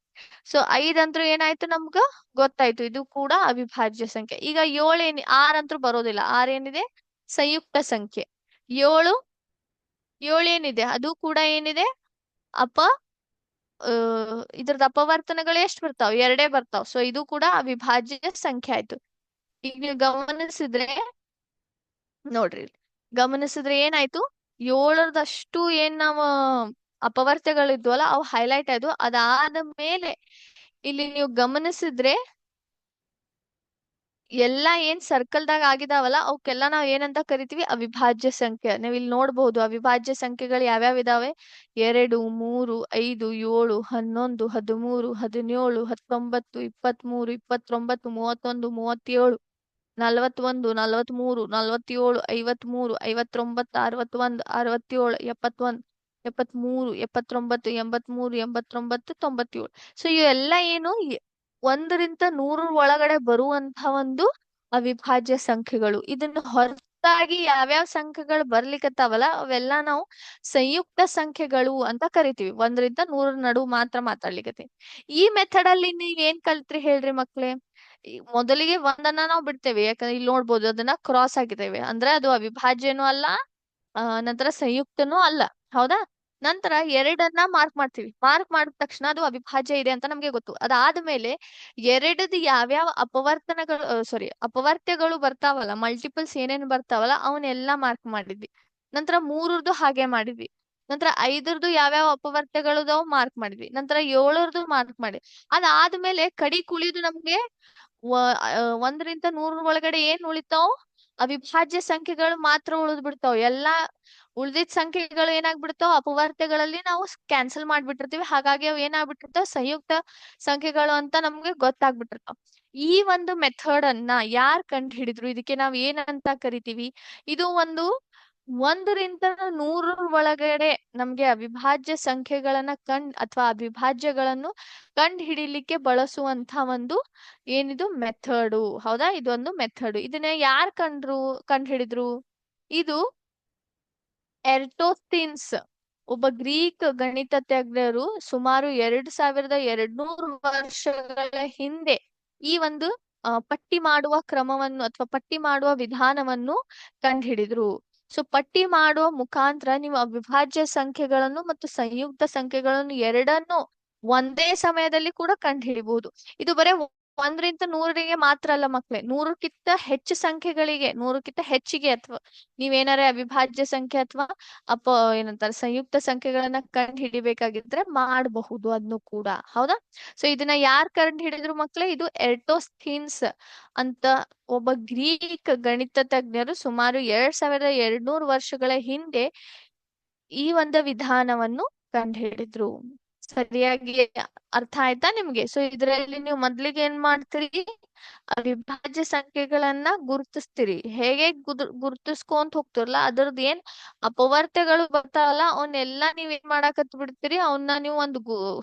ಸೊ ಐದಂತ್ರು ಏನಾಯ್ತು ನಮ್ಗ? ಗೊತ್ತಾಯ್ತು. ಇದು ಕೂಡ ಅವಿಭಾಜ್ಯ ಸಂಖ್ಯೆ. ಈಗ ಏಳು ಏನ್ ಆರ್ ಅಂತೂ ಬರೋದಿಲ್ಲ. ಆರ್ ಏನಿದೆ? ಸಂಯುಕ್ತ ಸಂಖ್ಯೆ. ಏಳು ಏಳು ಏನಿದೆ ಅದು ಕೂಡ ಏನಿದೆ? ಅಪ ಇದ್ರದ್ದು ಅಪವರ್ತನಗಳು ಎಷ್ಟು ಬರ್ತಾವ? ಎರಡೇ ಬರ್ತಾವ. ಸೊ ಇದು ಕೂಡ ಅವಿಭಾಜ್ಯ ಸಂಖ್ಯೆ ಆಯ್ತು. ಈಗ ನೀವು ಗಮನಿಸಿದ್ರೆ, ನೋಡ್ರಿ. ಗಮನಿಸಿದ್ರೆ ಏನಾಯ್ತು? ಏಳರದಷ್ಟು ಏನ್ ನಾವು ಅಪವರ್ತ್ಯಗಳಿದ್ವಲ್ಲ ಅವು ಹೈಲೈಟ್ ಆಯ್ತು ಅದಾದ ಮೇಲೆ, ಇಲ್ಲಿ ನೀವು ಗಮನಿಸಿದ್ರೆ ಎಲ್ಲಾ ಏನ್ ಸರ್ಕಲ್ದಾಗ ಆಗಿದಾವಲ್ಲ ಅವಕ್ಕೆಲ್ಲ ನಾವ್ ಏನಂತ ಕರಿತೀವಿ? ಅವಿಭಾಜ್ಯ ಸಂಖ್ಯೆ. ನೀವ್ ಇಲ್ಲಿ ನೋಡ್ಬಹುದು ಅವಿಭಾಜ್ಯ ಸಂಖ್ಯೆಗಳು ಯಾವ್ಯಾವ ಇದಾವೆ? ಎರಡು, ಮೂರು, ಐದು, ಏಳು, ಹನ್ನೊಂದು, ಹದಿಮೂರು, ಹದಿನೇಳು, ಹತ್ತೊಂಬತ್ತು, ಇಪ್ಪತ್ಮೂರು, ಇಪ್ಪತ್ತೊಂಬತ್ತು, ಮೂವತ್ತೊಂದು, ಮೂವತ್ತೇಳು, ನಲವತ್ತೊಂದು, ನಲವತ್ಮೂರು, ನಲವತ್ತೇಳು, ಐವತ್ಮೂರು, ಐವತ್ತೊಂಬತ್ತು, ಅರವತ್ತೊಂದು, ಅರವತ್ತೇಳು, ಎಪ್ಪತ್ತೊಂದು, ಎಪ್ಪತ್ಮೂರು, ಎಪ್ಪತ್ತೊಂಬತ್ತು, ಎಂಬತ್ಮೂರು, ಎಂಬತ್ತೊಂಬತ್ತು, ತೊಂಬತ್ತೇಳು. ಸೊ ಇವೆಲ್ಲ ಏನು ಒಂದರಿಂದ ನೂರ ಒಳಗಡೆ ಬರುವಂತ ಒಂದು ಅವಿಭಾಜ್ಯ ಸಂಖ್ಯೆಗಳು. ಇದನ್ನ ಹೊರತಾಗಿ ಯಾವ್ಯಾವ ಸಂಖ್ಯೆಗಳು ಬರ್ಲಿಕ್ಕತ್ತಾವಲ್ಲ ಅವೆಲ್ಲ ನಾವು ಸಂಯುಕ್ತ ಸಂಖ್ಯೆಗಳು ಅಂತ ಕರಿತೀವಿ. ಒಂದರಿಂದ ನೂರ ನಡು ಮಾತ್ರ ಮಾತಾಡ್ಲಿಕ್ಕೆ ಈ ಮೆಥಡ್ ಅಲ್ಲಿ ನೀವ್ ಏನ್ ಕಲ್ತ್ರಿ ಹೇಳ್ರಿ ಮಕ್ಳೇ? ಮೊದಲಿಗೆ ಒಂದನ್ನ ನಾವು ಬಿಡ್ತೇವೆ. ಯಾಕಂದ್ರೆ ಇಲ್ಲಿ ನೋಡ್ಬೋದು ಅದನ್ನ ಕ್ರಾಸ್ ಆಗಿದ್ದೇವೆ ಅಂದ್ರೆ ಅದು ಅವಿಭಾಜ್ಯನೂ ಅಲ್ಲ, ಆ ನಂತರ ಸಂಯುಕ್ತನೂ ಅಲ್ಲ. ಹೌದಾ? ನಂತರ ಎರಡನ್ನ ಮಾರ್ಕ್ ಮಾಡ್ತೀವಿ. ಮಾರ್ಕ್ ಮಾಡಿದ ತಕ್ಷಣ ಅದು ಅವಿಭಾಜ್ಯ ಇದೆ ಅಂತ ನಮ್ಗೆ ಗೊತ್ತು. ಅದಾದ್ಮೇಲೆ ಯಾವ ಯಾವ್ಯಾವ ಅಪವರ್ತನಗಳು ಸಾರಿ ಅಪವರ್ತ್ಯಗಳು ಬರ್ತಾವಲ್ಲ ಮಲ್ಟಿಪಲ್ಸ್ ಏನೇನ್ ಬರ್ತಾವಲ್ಲ, ಅವನ್ನೆಲ್ಲ ಮಾರ್ಕ್ ಮಾಡಿದ್ವಿ. ನಂತರ ಮೂರರದು ಹಾಗೆ ಮಾಡಿದ್ವಿ. ನಂತರ ಐದರದು ಯಾವ್ಯಾವ ಅಪವರ್ತ್ಯಗಳು ಮಾರ್ಕ್ ಮಾಡಿದ್ವಿ. ನಂತರ ಏಳರದು ಮಾರ್ಕ್ ಮಾಡಿ ಅದಾದ್ಮೇಲೆ ಕಡಿ ಕುಳಿದು ನಮ್ಗೆ ಒಂದರಿಂದ ನೂರ ಒಳಗಡೆ ಏನ್ ಉಳಿತಾವ್, ಅವಿಭಾಜ್ಯ ಸಂಖ್ಯೆಗಳು ಮಾತ್ರ ಉಳಿದ್ ಬಿಡ್ತಾವ್. ಎಲ್ಲಾ ಉಳ್ದಿದ್ ಸಂಖ್ಯೆಗಳು ಏನಾಗ್ಬಿಡ್ತಾವ ಅಪವರ್ತ್ಯಗಳಲ್ಲಿ ನಾವು ಕ್ಯಾನ್ಸಲ್ ಮಾಡ್ಬಿಟ್ಟಿರ್ತೀವಿ. ಹಾಗಾಗಿ ಅವ್ ಏನಾಗ್ಬಿಟ್ಟಿರ್ತಾವ ಸಂಯುಕ್ತ ಸಂಖ್ಯೆಗಳು ಅಂತ ನಮ್ಗೆ ಗೊತ್ತಾಗ್ಬಿಟ್ಟಿರ್ತಾವ. ಈ ಒಂದು ಮೆಥಡ್ ಅನ್ನ ಯಾರ್ ಕಂಡು ಹಿಡಿದ್ರು ಇದಕ್ಕೆ ನಾವ್ ಏನಂತ ಕರಿತೀವಿ? ಇದು ಒಂದು ಒಂದರಿಂದ ನೂರರ ಒಳಗಡೆ ನಮ್ಗೆ ಅವಿಭಾಜ್ಯ ಸಂಖ್ಯೆಗಳನ್ನ ಕಂಡ್ ಅಥವಾ ಅವಿಭಾಜ್ಯಗಳನ್ನು ಕಂಡು ಹಿಡಿಲಿಕ್ಕೆ ಬಳಸುವಂತ ಒಂದು ಏನಿದು? ಮೆಥಡು. ಹೌದಾ? ಇದೊಂದು ಮೆಥಡ್. ಇದನ್ನ ಯಾರ್ ಕಂಡ್ರು ಕಂಡು ಹಿಡಿದ್ರು ಇದು ಎರ್ಟೋಸ್ಥಿನ್ಸ್ ಒಬ್ಬ ಗ್ರೀಕ್ ಗಣಿತ ತಜ್ಞರು ಸುಮಾರು ಎರಡ್ ಸಾವಿರದ ಎರಡ್ನೂರು ವರ್ಷಗಳ ಹಿಂದೆ ಈ ಒಂದು ಪಟ್ಟಿ ಮಾಡುವ ಕ್ರಮವನ್ನು ಅಥವಾ ಪಟ್ಟಿ ಮಾಡುವ ವಿಧಾನವನ್ನು ಕಂಡುಹಿಡಿದ್ರು. ಸೊ, ಪಟ್ಟಿ ಮಾಡುವ ಮುಖಾಂತರ ನೀವು ಅವಿಭಾಜ್ಯ ಸಂಖ್ಯೆಗಳನ್ನು ಮತ್ತು ಸಂಯುಕ್ತ ಸಂಖ್ಯೆಗಳನ್ನು ಎರಡನ್ನು ಒಂದೇ ಸಮಯದಲ್ಲಿ ಕೂಡ ಕಂಡುಹಿಡಿಬಹುದು. ಇದು ಬರೇ ಒಂದರಿಂದ ನೂರರಿಗೆ ಮಾತ್ರ ಅಲ್ಲ ಮಕ್ಳೆ. ನೂರಕ್ಕಿಂತ ಹೆಚ್ಚು ಸಂಖ್ಯೆಗಳಿಗೆ, ನೂರಕ್ಕಿಂತ ಹೆಚ್ಚಿಗೆ ಅಥವಾ, ನೀವೇನಾರ ಅವಿಭಾಜ್ಯ ಸಂಖ್ಯೆ ಅಥವಾ, ಅಪ, ಏನಂತಾರೆ, ಸಂಯುಕ್ತ ಸಂಖ್ಯೆಗಳನ್ನ ಕಂಡು ಹಿಡಿಬೇಕಾಗಿದ್ರೆ ಮಾಡಬಹುದು ಅದನ್ನು ಕೂಡ. ಹೌದಾ? ಸೊ ಇದನ್ನ ಯಾರ್ ಕಂಡು ಹಿಡಿದ್ರು ಮಕ್ಳೇ? ಇದು ಎರ್ಟೋಸ್ಥೀನ್ಸ್ ಅಂತ ಒಬ್ಬ ಗ್ರೀಕ್ ಗಣಿತ ತಜ್ಞರು ಸುಮಾರು ಎರಡ್ ಸಾವಿರದ ಎರಡ್ನೂರು ವರ್ಷಗಳ ಹಿಂದೆ ಈ ಒಂದು ವಿಧಾನವನ್ನು ಕಂಡು ಹಿಡಿದ್ರು. ಸರಿಯಾಗಿ ಅರ್ಥ ಆಯ್ತಾ ನಿಮ್ಗೆ? ಸೊ ಇದರಲ್ಲಿ ನೀವು ಮೊದ್ಲಿಗೆ ಏನ್ ಮಾಡ್ತೀರಿ? ಅವಿಭಾಜ್ಯ ಸಂಖ್ಯೆಗಳನ್ನ ಗುರುತಿಸ್ತೀರಿ. ಹೇಗೆ ಗುರ್ ಗುರುತಿಸ್ಕೊಂತ ಹೋಗ್ತಿರಲ್ಲ, ಅದ್ರದ್ದು ಏನ್ ಅಪವರ್ತೆಗಳು ಬರ್ತಾವಲ್ಲ ಅವನ್ನೆಲ್ಲಾ ನೀವ್ ಏನ್ ಮಾಡಾಕತ್ ಬಿಡ್ತೀರಿ? ಅವನ್ನ ನೀವು ಒಂದು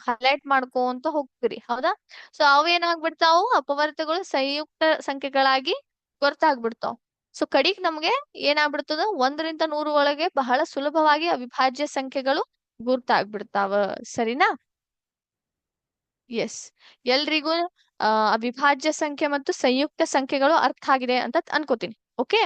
ಹೈಲೈಟ್ ಮಾಡ್ಕೊಂತ ಹೋಗ್ತೀರಿ. ಹೌದಾ? ಸೊ ಅವ್ ಏನಾಗ್ಬಿಡ್ತಾವು ಅಪವರ್ತೆಗಳು ಸಂಯುಕ್ತ ಸಂಖ್ಯೆಗಳಾಗಿ ಗೊತ್ತಾಗ್ಬಿಡ್ತಾವ್. ಸೊ ಕಡಿಗ್ ನಮ್ಗೆ ಏನಾಗ್ಬಿಡ್ತದ ಒಂದರಿಂದ ನೂರು ಒಳಗೆ ಬಹಳ ಸುಲಭವಾಗಿ ಅವಿಭಾಜ್ಯ ಸಂಖ್ಯೆಗಳು ಗುರ್ತಾಗ್ಬಿಡ್ತಾವ. ಸರಿನಾ? ಎಸ್ ಎಲ್ರಿಗೂ ಅವಿಭಾಜ್ಯ ಸಂಖ್ಯೆ ಮತ್ತು ಸಂಯುಕ್ತ ಸಂಖ್ಯೆಗಳು ಅರ್ಥ ಆಗಿದೆ ಅಂತ ಅನ್ಕೋತೀನಿ. ಓಕೆ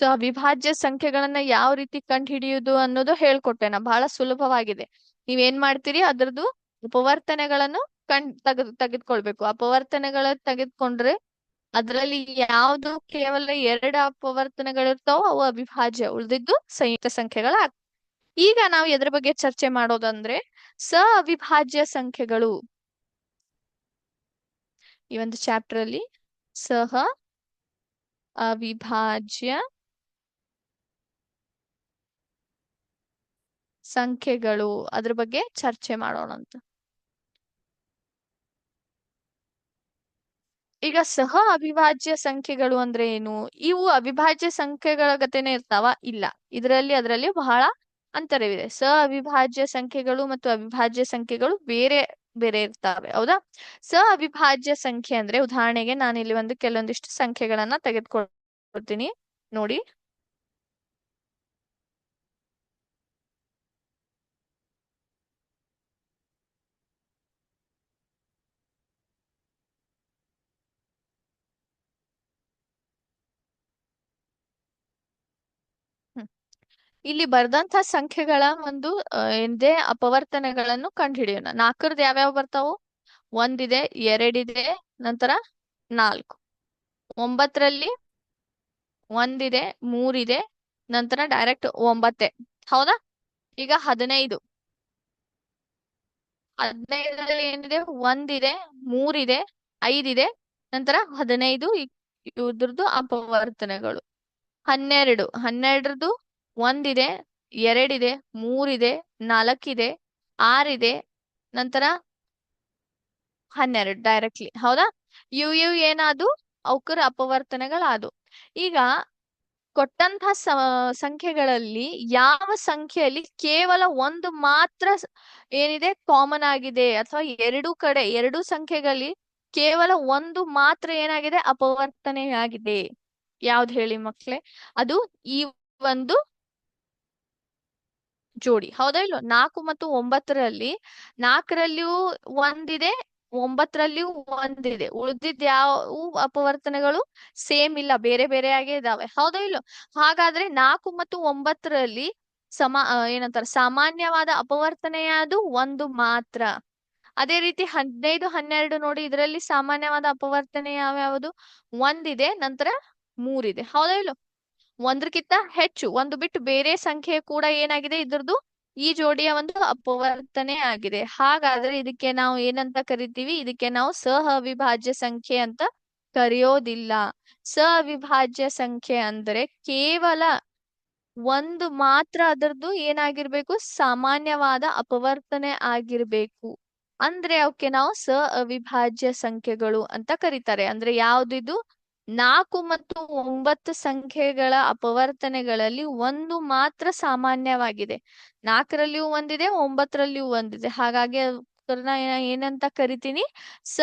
ಸೊ ಅವಿಭಾಜ್ಯ ಸಂಖ್ಯೆಗಳನ್ನ ಯಾವ ರೀತಿ ಕಂಡು ಹಿಡಿಯುವುದು ಅನ್ನೋದು ಹೇಳ್ಕೊಟ್ಟೆ ನಾ ಬಹಳ ಸುಲಭವಾಗಿದೆ. ನೀವೇನ್ ಮಾಡ್ತೀರಿ ಅದ್ರದ್ದು ಉಪವರ್ತನೆಗಳನ್ನು ಕಂಡ್ ತೆಗೆದು, ತೆಗೆದುಕೊಳ್ಬೇಕು. ಅಪವರ್ತನೆಗಳ ತೆಗೆದುಕೊಂಡ್ರೆ ಅದ್ರಲ್ಲಿ ಯಾವ್ದು ಕೇವಲ ಎರಡು ಅಪವರ್ತನೆಗಳಿರ್ತಾವೋ ಅವು ಅವಿಭಾಜ್ಯ ಉಳಿದಿದ್ದು ಸಂಯುಕ್ತ ಸಂಖ್ಯೆಗಳ ಈಗ ನಾವು ಎದ್ರ ಬಗ್ಗೆ ಚರ್ಚೆ ಮಾಡೋದಂದ್ರೆ ಸ ಅವಿಭಾಜ್ಯ ಸಂಖ್ಯೆಗಳು. ಈ ಒಂದು ಚಾಪ್ಟರ್ ಅಲ್ಲಿ ಸಹ ಅವಿಭಾಜ್ಯ ಸಂಖ್ಯೆಗಳು ಅದ್ರ ಬಗ್ಗೆ ಚರ್ಚೆ ಮಾಡೋಣ ಅಂತ. ಈಗ ಸಹ ಅವಿಭಾಜ್ಯ ಸಂಖ್ಯೆಗಳು ಅಂದ್ರೆ ಏನು? ಇವು ಅವಿಭಾಜ್ಯ ಸಂಖ್ಯೆಗಳ ಗತೆನೆ ಇರ್ತಾವ? ಇಲ್ಲ. ಇದರಲ್ಲಿ ಅದರಲ್ಲಿ ಬಹಳ ಅಂತರವಿದೆ. ಸ ಅವಿಭಾಜ್ಯ ಸಂಖ್ಯೆಗಳು ಮತ್ತು ಅವಿಭಾಜ್ಯ ಸಂಖ್ಯೆಗಳು ಬೇರೆ ಬೇರೆ ಇರ್ತಾವೆ. ಹೌದಾ? ಸ ಅವಿಭಾಜ್ಯ ಸಂಖ್ಯೆ ಅಂದ್ರೆ ಉದಾಹರಣೆಗೆ ನಾನು ಇಲ್ಲಿ ಒಂದು ಕೆಲವೊಂದಿಷ್ಟು ಸಂಖ್ಯೆಗಳನ್ನ ತೆಗೆದುಕೊಳ್ತೀನಿ ನೋಡಿ. ಇಲ್ಲಿ ಬರ್ದಂತ ಸಂಖ್ಯೆಗಳ ಒಂದು ಏನಿದೆ ಅಪವರ್ತನಗಳನ್ನು ಕಂಡುಹಿಡಿಯೋಣ. ನಾಲ್ಕರದ್ದು ಯಾವ್ಯಾವ ಬರ್ತಾವು? ಒಂದಿದೆ, ಎರಡಿದೆ, ನಂತರ ನಾಲ್ಕು. ಒಂಬತ್ತರಲ್ಲಿ ಒಂದಿದೆ, ಮೂರಿದೆ, ನಂತರ ಡೈರೆಕ್ಟ್ ಒಂಬತ್ತೆ. ಹೌದಾ? ಈಗ ಹದಿನೈದು. ಹದಿನೈದರಲ್ಲಿ ಏನಿದೆ? ಒಂದಿದೆ, ಮೂರಿದೆ, ಐದಿದೆ, ನಂತರ ಹದಿನೈದು ಇದರದು ಇದ್ರದ್ದು ಅಪವರ್ತನೆಗಳು. ಹನ್ನೆರಡು. ಹನ್ನೆರಡರದ್ದು ಒಂದಿದೆ, ಎರಡಿದೆ, ಮೂರಿದೆ, ನಾಲ್ಕಿದೆ, ಆರಿದೆ, ನಂತರ ಹನ್ನೆರಡು ಡೈರೆಕ್ಟ್ಲಿ ಹೌದಾ? ಯು ಯು ಏನಾದು ಅವಕರ ಅಪವರ್ತನೆಗಳಾದು ಈಗ ಕೊಟ್ಟಂತ ಸಂಖ್ಯೆಗಳಲ್ಲಿ ಯಾವ ಸಂಖ್ಯೆಯಲ್ಲಿ ಕೇವಲ ಒಂದು ಮಾತ್ರ ಏನಿದೆ? ಕಾಮನ್ ಆಗಿದೆ ಅಥವಾ ಎರಡು ಕಡೆ, ಎರಡು ಸಂಖ್ಯೆಗಳಲ್ಲಿ ಕೇವಲ ಒಂದು ಮಾತ್ರ ಏನಾಗಿದೆ? ಅಪವರ್ತನೆಯಾಗಿದೆ. ಯಾವ್ದು ಹೇಳಿ ಮಕ್ಳೇ? ಅದು ಈ ಒಂದು ಜೋಡಿ. ಹೌದಾ? ಇಲ್ವಾ ನಾಲ್ಕು ಮತ್ತು ಒಂಬತ್ತರಲ್ಲಿ ನಾಲ್ಕರಲ್ಲಿಯೂ ಒಂದಿದೆ, ಒಂಬತ್ತರಲ್ಲಿಯೂ ಒಂದಿದೆ. ಉಳಿದಿದ್ದ ಯಾವ ಅಪವರ್ತನಗಳು ಸೇಮ್ ಇಲ್ಲ, ಬೇರೆ ಬೇರೆ ಆಗೇ ಇದಾವೆ. ಹೌದಾ ಇಲ್ಲೋ? ಹಾಗಾದ್ರೆ ನಾಲ್ಕು ಮತ್ತು ಒಂಬತ್ತರಲ್ಲಿ ಸಮ ಏನಂತಾರೆ, ಸಾಮಾನ್ಯವಾದ ಅಪವರ್ತನೆ ಯಾವುದು ಒಂದು ಮಾತ್ರ. ಅದೇ ರೀತಿ ಹದಿನೈದು, ಹನ್ನೆರಡು ನೋಡಿ, ಇದರಲ್ಲಿ ಸಾಮಾನ್ಯವಾದ ಅಪವರ್ತನೆ ಯಾವ್ಯಾವುದು? ಒಂದಿದೆ, ನಂತರ ಮೂರಿದೆ. ಹೌದಾ ಇಲ್ಲೋ? ಒಂದಕ್ಕಿಂತ ಹೆಚ್ಚು, ಒಂದು ಬಿಟ್ಟು ಬೇರೆ ಸಂಖ್ಯೆ ಕೂಡ ಏನಾಗಿದೆ? ಇದ್ರದ್ದು ಈ ಜೋಡಿಯ ಒಂದು ಅಪವರ್ತನೆ ಆಗಿದೆ. ಹಾಗಾದ್ರೆ ಇದಕ್ಕೆ ನಾವು ಏನಂತ ಕರಿತೀವಿ? ಇದಕ್ಕೆ ನಾವು ಸಹವಿಭಾಜ್ಯ ಸಂಖ್ಯೆ ಅಂತ ಕರೆಯೋದಿಲ್ಲ. ಸಹವಿಭಾಜ್ಯ ಸಂಖ್ಯೆ ಅಂದ್ರೆ ಕೇವಲ ಒಂದು ಮಾತ್ರ ಅದರದ್ದು ಏನಾಗಿರ್ಬೇಕು? ಸಾಮಾನ್ಯವಾದ ಅಪವರ್ತನೆ ಆಗಿರ್ಬೇಕು. ಅಂದ್ರೆ ಅವಕ್ಕೆ ನಾವು ಸ ಅವಿಭಾಜ್ಯ ಸಂಖ್ಯೆಗಳು ಅಂತ ಕರೀತಾರೆ. ಅಂದ್ರೆ ಯಾವ್ದಿದು? ನಾಲ್ಕು ಮತ್ತು ಒಂಬತ್ತು ಸಂಖ್ಯೆಗಳ ಅಪವರ್ತನೆಗಳಲ್ಲಿ ಒಂದು ಮಾತ್ರ ಸಾಮಾನ್ಯವಾಗಿದೆ. ನಾಲ್ಕರಲ್ಲಿಯೂ ಒಂದಿದೆ, ಒಂಬತ್ತರಲ್ಲಿಯೂ ಒಂದಿದೆ. ಹಾಗಾಗಿ ಏನಂತ ಕರಿತೀನಿ? ಸ,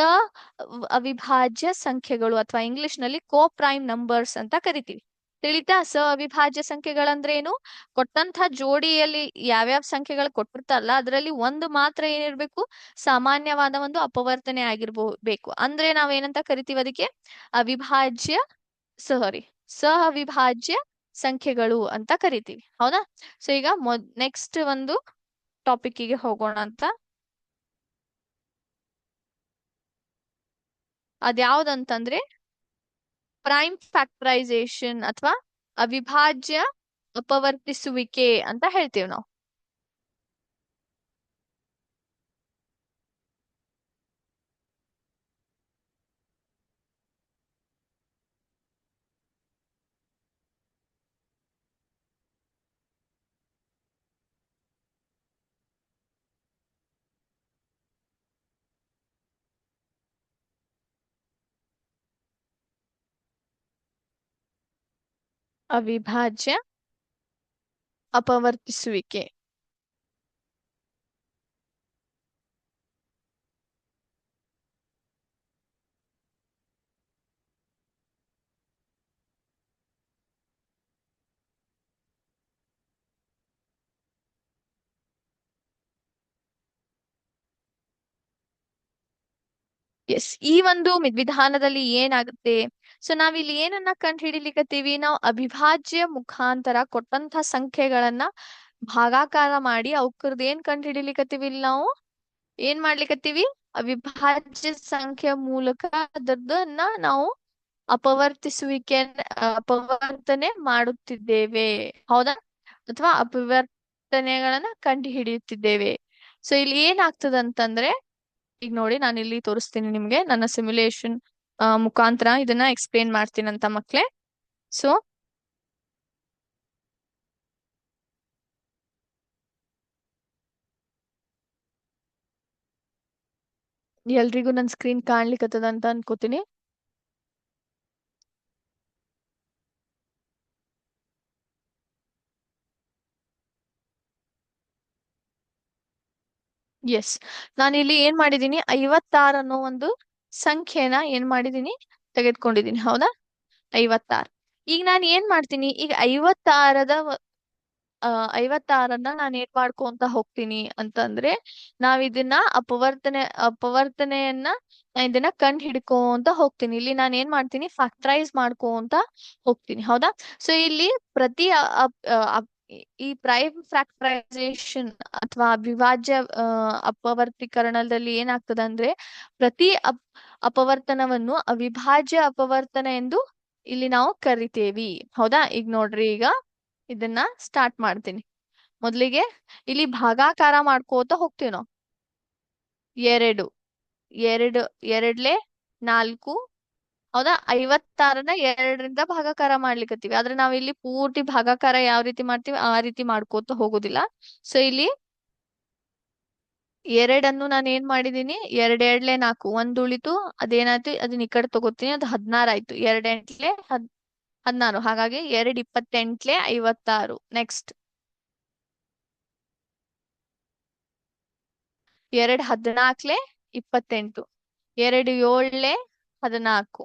ಅವಿಭಾಜ್ಯ ಸಂಖ್ಯೆಗಳು ಅಥವಾ ಇಂಗ್ಲಿಷ್ನಲ್ಲಿ ಕೋ ಪ್ರೈಮ್ ನಂಬರ್ಸ್ ಅಂತ ಕರಿತೀವಿ. ತಿಳಿತಾ ಸ ಅವಿಭಾಜ್ಯ ಸಂಖ್ಯೆಗಳಂದ್ರೇನು? ಕೊಟ್ಟಂತ ಜೋಡಿಯಲ್ಲಿ ಯಾವ್ಯಾವ ಸಂಖ್ಯೆಗಳು ಕೊಟ್ಟಿರ್ತಾರಲ್ಲ ಅದರಲ್ಲಿ ಒಂದು ಮಾತ್ರ ಏನಿರ್ಬೇಕು? ಸಾಮಾನ್ಯವಾದ ಒಂದು ಅಪವರ್ತನೆ ಆಗಿರ್ಬೇಕು ಅಂದ್ರೆ ನಾವೇನಂತ ಕರಿತೀವಿ ಅದಕ್ಕೆ? ಅವಿಭಾಜ್ಯ ಸಾರಿ ಸಹ ಅವಿಭಾಜ್ಯ ಸಂಖ್ಯೆಗಳು ಅಂತ ಕರಿತೀವಿ. ಹೌದಾ? ಸೊ ಈಗ ನೆಕ್ಸ್ಟ್ ಒಂದು ಟಾಪಿಕ್ಕಿಗೆ ಹೋಗೋಣ ಅಂತ. ಅದ್ಯಾವ್ದಂತಂದ್ರೆ ಪ್ರೈಮ್ ಫ್ಯಾಕ್ಟರೈಸೇಷನ್ ಅಥವಾ ಅವಿಭಾಜ್ಯ ಅಪವರ್ತಿಸುವಿಕೆ ಅಂತ ಹೇಳ್ತೀವಿ ನಾವು. ಅವಿಭಾಜ್ಯ ಅಪವರ್ತಿಸುವಿಕೆ ಎಸ್, ಈ ಒಂದು ವಿಧಾನದಲ್ಲಿ ಏನಾಗುತ್ತೆ? ಸೊ ನಾವಿಲ್ಲಿ ಏನನ್ನ ಕಂಡು ಹಿಡಿಲಿಕತ್ತೀವಿ ನಾವು ಅವಿಭಾಜ್ಯ ಮುಖಾಂತರ ಕೊಟ್ಟಂತ ಸಂಖ್ಯೆಗಳನ್ನ ಭಾಗಾಕಾರ ಮಾಡಿ ಅವಕ್ರದ್ ಏನ್ ಕಂಡು ಹಿಡಿಲಿಕತ್ತೀವಿ ಇಲ್ಲಿ ನಾವು? ಏನ್ ಮಾಡ್ಲಿಕತ್ತೀವಿ? ಅವಿಭಾಜ್ಯ ಸಂಖ್ಯೆ ಮೂಲಕ ಅದನ್ನ ನಾವು ಅಪವರ್ತಿಸುವಿಕೆ, ಅಪವರ್ತನೆ ಮಾಡುತ್ತಿದ್ದೇವೆ. ಹೌದಾ? ಅಥವಾ ಅಪವರ್ತನೆಗಳನ್ನ ಕಂಡು ಹಿಡಿಯುತ್ತಿದ್ದೇವೆ ಸೊ ಇಲ್ಲಿ ಏನಾಗ್ತದಂತಂದ್ರೆ ಈಗ ನೋಡಿ ನಾನು ಇಲ್ಲಿ ತೋರಿಸ್ತೀನಿ ನಿಮ್ಗೆ ನನ್ನ ಸಿಮ್ಯುಲೇಷನ್ ಮುಖಾಂತರ ಇದನ್ನ ಎಕ್ಸ್ಪ್ಲೇನ್ ಮಾಡ್ತೀನಂತ ಮಕ್ಳೆ. ಸೊ ಎಲ್ರಿಗೂ ನನ್ನ ಸ್ಕ್ರೀನ್ ಕಾಣ್ಲಿಕ್ಕೆ ಅಂತ ಅನ್ಕೋತೀನಿ. ಎಸ್ ನಾನಿಲ್ಲಿ ಏನ್ ಮಾಡಿದೀನಿ ಐವತ್ತಾರು ಅನ್ನೋ ಒಂದು ಸಂಖ್ಯೆನ ಏನ್ ಮಾಡಿದೀನಿ ತೆಗೆದುಕೊಂಡಿದೀನಿ ಹೌದಾ? ಐವತ್ತಾರು. ಈಗ ನಾನು ಏನ್ ಮಾಡ್ತೀನಿ? ಈಗ ಐವತ್ತಾರದ ಐವತ್ತಾರನ್ನ ನಾನು ಏನ್ ಮಾಡ್ಕೊಂತ ಹೋಗ್ತೀನಿ ಅಂತಂದ್ರೆ ನಾವ್ ಇದನ್ನ ಅಪವರ್ತನೆ, ಅಪವರ್ತನೆಯನ್ನ ನಾ ಇದನ್ನ ಕಂಡು ಹಿಡ್ಕೊಂತ ಹೋಗ್ತೀನಿ. ಇಲ್ಲಿ ನಾನು ಏನ್ ಮಾಡ್ತೀನಿ? ಫ್ಯಾಕ್ಟರೈಸ್ ಮಾಡ್ಕೊಂತ ಹೋಗ್ತೀನಿ. ಹೌದಾ? ಸೊ ಇಲ್ಲಿ ಪ್ರತಿ ಈ ಪ್ರೈಮ್ ಫ್ಯಾಕ್ಟರೈಸೇಷನ್ ಅಥವಾ ಅವಿಭಾಜ್ಯ ಅಪವರ್ತೀಕರಣದಲ್ಲಿ ಏನಾಗ್ತದೆ ಅಂದ್ರೆ ಪ್ರತಿ ಅಪ್, ಅಪವರ್ತನವನ್ನು ಅವಿಭಾಜ್ಯ ಅಪವರ್ತನ ಎಂದು ಇಲ್ಲಿ ನಾವು ಕರಿತೇವಿ. ಹೌದಾ? ಈಗ ನೋಡ್ರಿ ಈಗ ಇದನ್ನ ಸ್ಟಾರ್ಟ್ ಮಾಡ್ತೀನಿ. ಮೊದಲಿಗೆ ಇಲ್ಲಿ ಭಾಗಾಕಾರ ಮಾಡ್ಕೋತ ಹೋಗ್ತೀವಿ ನಾವು. ಎರಡು ಎರಡು, ಎರಡ್ಲೆ ನಾಲ್ಕು ಹೌದಾ? ಐವತ್ತಾರನ ಎರಡರಿಂದ ಭಾಗಾಕಾರ ಮಾಡ್ಲಿಕತ್ತೀವಿ. ಆದ್ರೆ ನಾವ್ ಇಲ್ಲಿ ಪೂರ್ತಿ ಭಾಗಾಕಾರ ಯಾವ ರೀತಿ ಮಾಡ್ತೀವಿ ಆ ರೀತಿ ಮಾಡ್ಕೋತ ಹೋಗೋದಿಲ್ಲ. ಸೊ ಇಲ್ಲಿ ಎರಡನ್ನು ನಾನು ಏನ್ ಮಾಡಿದೀನಿ? ಎರಡ್ ಎರಡ್ಲೆ ನಾಲ್ಕು. ಒಂದ್ ಉಳಿತು, ಅದೇನಾಯ್ತು? ಅದನ್ನ ಈ ಕಡೆ ತಗೋತೀನಿ. ಅದು ಹದ್ನಾರು ಆಯ್ತು. ಎರಡ್ ಎಂಟ್ಲೆ ಹದ್, ಹದ್ನಾರು. ಹಾಗಾಗಿ ಎರಡ್ ಇಪ್ಪತ್ತೆಂಟ್ಲೆ ಐವತ್ತಾರು. ನೆಕ್ಸ್ಟ್ ಎರಡ್ ಹದಿನಾಲ್ಕಲೆ ಇಪ್ಪತ್ತೆಂಟು. ಎರಡು ಏಳ್ಲೆ ಹದಿನಾಲ್ಕು.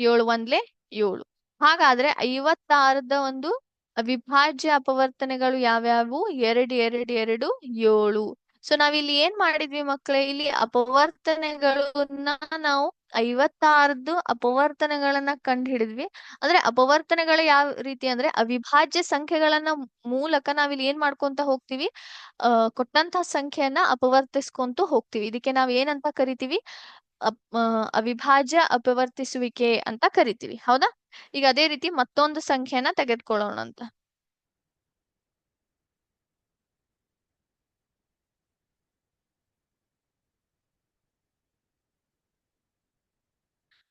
ಏಳು ಒಂದ್ಲೆ ಏಳು. ಹಾಗಾದ್ರೆ ಐವತ್ತಾರದ ಒಂದು ಅವಿಭಾಜ್ಯ ಅಪವರ್ತನೆಗಳು ಯಾವ್ಯಾವು? ಎರಡು ಎರಡು ಎರಡು, ಏಳು. ಸೊ ನಾವಿಲ್ಲಿ ಏನ್ ಮಾಡಿದ್ವಿ ಮಕ್ಕಳೇ ಇಲ್ಲಿ ಅಪವರ್ತನೆಗಳನ್ನ ನಾವು ಐವತ್ತಾರದ್ದು ಅಪವರ್ತನೆಗಳನ್ನ ಕಂಡು ಹಿಡಿದ್ವಿ ಅಂದ್ರೆ ಅಪವರ್ತನೆಗಳು ಯಾವ ರೀತಿ ಅಂದ್ರೆ ಅವಿಭಾಜ್ಯ ಸಂಖ್ಯೆಗಳನ್ನ ಮೂಲಕ ನಾವಿಲ್ಲಿ ಏನ್ ಮಾಡ್ಕೊಂತ ಹೋಗ್ತೀವಿ? ಅಹ್ ಕೊಟ್ಟಂತಹ ಸಂಖ್ಯೆಯನ್ನ ಅಪವರ್ತಿಸ್ಕೊಂತ ಹೋಗ್ತೀವಿ. ಇದಕ್ಕೆ ನಾವ್ ಏನಂತ ಕರಿತೀವಿ? ಅವಿಭಾಜ್ಯ ಅಪವರ್ತಿಸುವಿಕೆ ಅಂತ ಕರಿತೀವಿ. ಹೌದಾ? ಈಗ ಅದೇ ರೀತಿ ಮತ್ತೊಂದು ಸಂಖ್ಯೆನ ತೆಗೆದುಕೊಳ್ಳೋಣ ಅಂತ.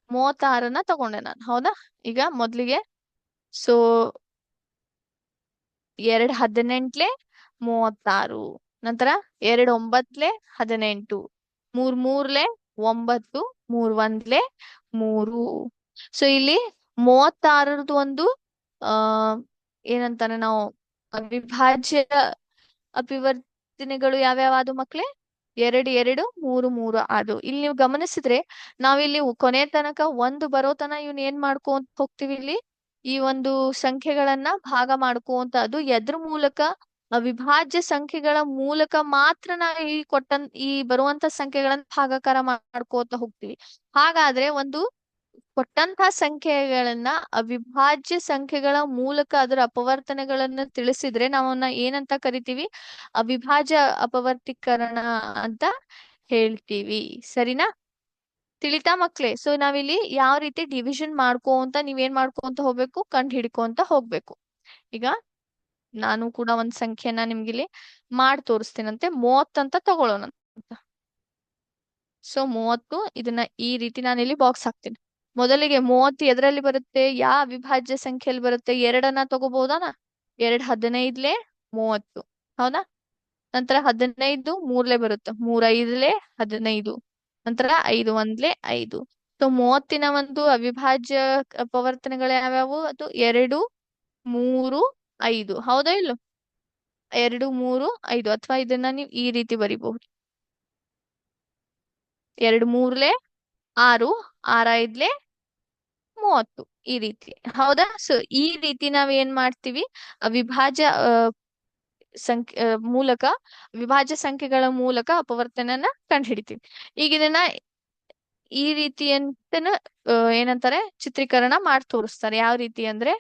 ಮೂವತ್ತಾರನ್ನ ತಗೊಂಡೆ ನಾನು. ಹೌದಾ? ಈಗ ಮೊದ್ಲಿಗೆ ಸೊ, ಎರಡ್ ಹದಿನೆಂಟ್ಲೆ ಮೂವತ್ತಾರು. ನಂತರ ಎರಡ್ ಒಂಬತ್ಲೆ ಹದಿನೆಂಟು. ಮೂರ್ ಮೂರ್ಲೆ ಒಂಬತ್ತು, ಮೂರ್ ಒಂದ್ಲೆ, ಮೂರು. ಸೊ ಇಲ್ಲಿ ಮೂವತ್ತಾರರದ್ದು ಒಂದು, ಆ ಏನಂತಾನೆ ನಾವು, ಅವಿಭಾಜ್ಯ ಅಭಿವರ್ತನೆಗಳು ಯಾವ್ಯಾವ ಅದು ಮಕ್ಳೇ? ಎರಡು ಎರಡು, ಮೂರು ಮೂರು, ಅದು. ಇಲ್ಲಿ ನೀವು ಗಮನಿಸಿದ್ರೆ, ನಾವಿಲ್ಲಿ ಕೊನೆ ತನಕ ಒಂದು ಬರೋ ತನ ಇವ್ನ ಏನ್ ಮಾಡ್ಕೊಂತ ಹೋಗ್ತಿವಿ ಇಲ್ಲಿ? ಈ ಒಂದು ಸಂಖ್ಯೆಗಳನ್ನ ಭಾಗ ಮಾಡ್ಕೊಂತ ಅದು ಎದ್ರ ಮೂಲಕ ಅವಿಭಾಜ್ಯ ಸಂಖ್ಯೆಗಳ ಮೂಲಕ ಮಾತ್ರ ನಾವು ಈ ಕೊಟ್ಟ ಈ ಬರುವಂತ ಸಂಖ್ಯೆಗಳನ್ನ ಭಾಗಾಕಾರ ಮಾಡ್ಕೋತ ಹೋಗ್ತೀವಿ. ಹಾಗಾದ್ರೆ ಒಂದು ಕೊಟ್ಟಂತ ಸಂಖ್ಯೆಗಳನ್ನ ಅವಿಭಾಜ್ಯ ಸಂಖ್ಯೆಗಳ ಮೂಲಕ ಅದರ ಅಪವರ್ತನೆಗಳನ್ನ ತಿಳಿಸಿದ್ರೆ ನಾವನ್ನ ಏನಂತ ಕರಿತೀವಿ? ಅವಿಭಾಜ್ಯ ಅಪವರ್ತೀಕರಣ ಅಂತ ಹೇಳ್ತೀವಿ. ಸರಿನಾ? ತಿಳಿತಾ ಮಕ್ಳೇ, ಸೊ ನಾವಿಲ್ಲಿ ಯಾವ ರೀತಿ ಡಿವಿಷನ್ ಮಾಡ್ಕೋ ಅಂತ, ನೀವೇನ್ ಮಾಡ್ಕೊಂತ ಹೋಗ್ಬೇಕು ಕಂಡು ಹಿಡ್ಕೊಂತ ಹೋಗ್ಬೇಕು. ಈಗ ನಾನು ಕೂಡ ಒಂದ್ ಸಂಖ್ಯೆನ ನಿಮ್ಗಿಲ್ಲಿ ಮಾಡಿ ತೋರಿಸ್ತೀನಂತೆ. ಮೂವತ್ತಂತ ತಗೊಳ್ಳೋಣ. ಸೊ ಮೂವತ್ತು ಇದನ್ನ ಈ ರೀತಿ ನಾನು ಇಲ್ಲಿ ಬಾಕ್ಸ್ ಹಾಕ್ತೀನಿ. ಮೊದಲಿಗೆ ಮೂವತ್ತು ಎದರಲ್ಲಿ ಬರುತ್ತೆ? ಯಾವ ಅವಿಭಾಜ್ಯ ಸಂಖ್ಯೆಯಲ್ಲಿ ಬರುತ್ತೆ? ಎರಡನ್ನ ತಗೋಬಹುದಾನ? ಎರಡ್ ಹದಿನೈದ್ಲೆ ಮೂವತ್ತು. ಹೌದಾ? ನಂತರ ಹದಿನೈದು ಮೂರ್ಲೆ ಬರುತ್ತೆ. ಮೂರ್ ಐದ್ಲೆ ಹದಿನೈದು. ನಂತರ ಐದು ಒಂದ್ಲೆ ಐದು. ಸೊ ಮೂವತ್ತಿನ ಒಂದು ಅವಿಭಾಜ್ಯ ಅಪವರ್ತನಗಳು ಯಾವ್ಯಾವು? ಅದು ಎರಡು, ಮೂರು ಐದು. ಹೌದಾ ಇಲ್ಲೋ ಎರಡು, ಮೂರು, ಐದು. ಅಥವಾ ಇದನ್ನ ನೀವು ಈ ರೀತಿ ಬರಿಬಹುದು. ಎರಡು, ಮೂರ್ಲೆ, ಆರು ಆರ ಐದ್ಲೆ ಮೂವತ್ತು. ಈ ರೀತಿ. ಹೌದಾ? ಸೊ ಈ ರೀತಿ ನಾವ್ ಏನ್ ಮಾಡ್ತೀವಿ? ಅವಿಭಾಜ್ಯ ಸಂಖ್ಯೆ ಮೂಲಕ ವಿಭಾಜ್ಯ ಸಂಖ್ಯೆಗಳ ಮೂಲಕ ಅಪವರ್ತನನ ಕಂಡುಹಿಡಿತೀವಿ. ಈಗ ಇದನ್ನ ಈ ರೀತಿ ಅಂತನ ಏನಂತಾರೆ? ಚಿತ್ರೀಕರಣ ಮಾಡಿ ತೋರಿಸ್ತಾರೆ ಯಾವ ರೀತಿ ಅಂದ್ರೆ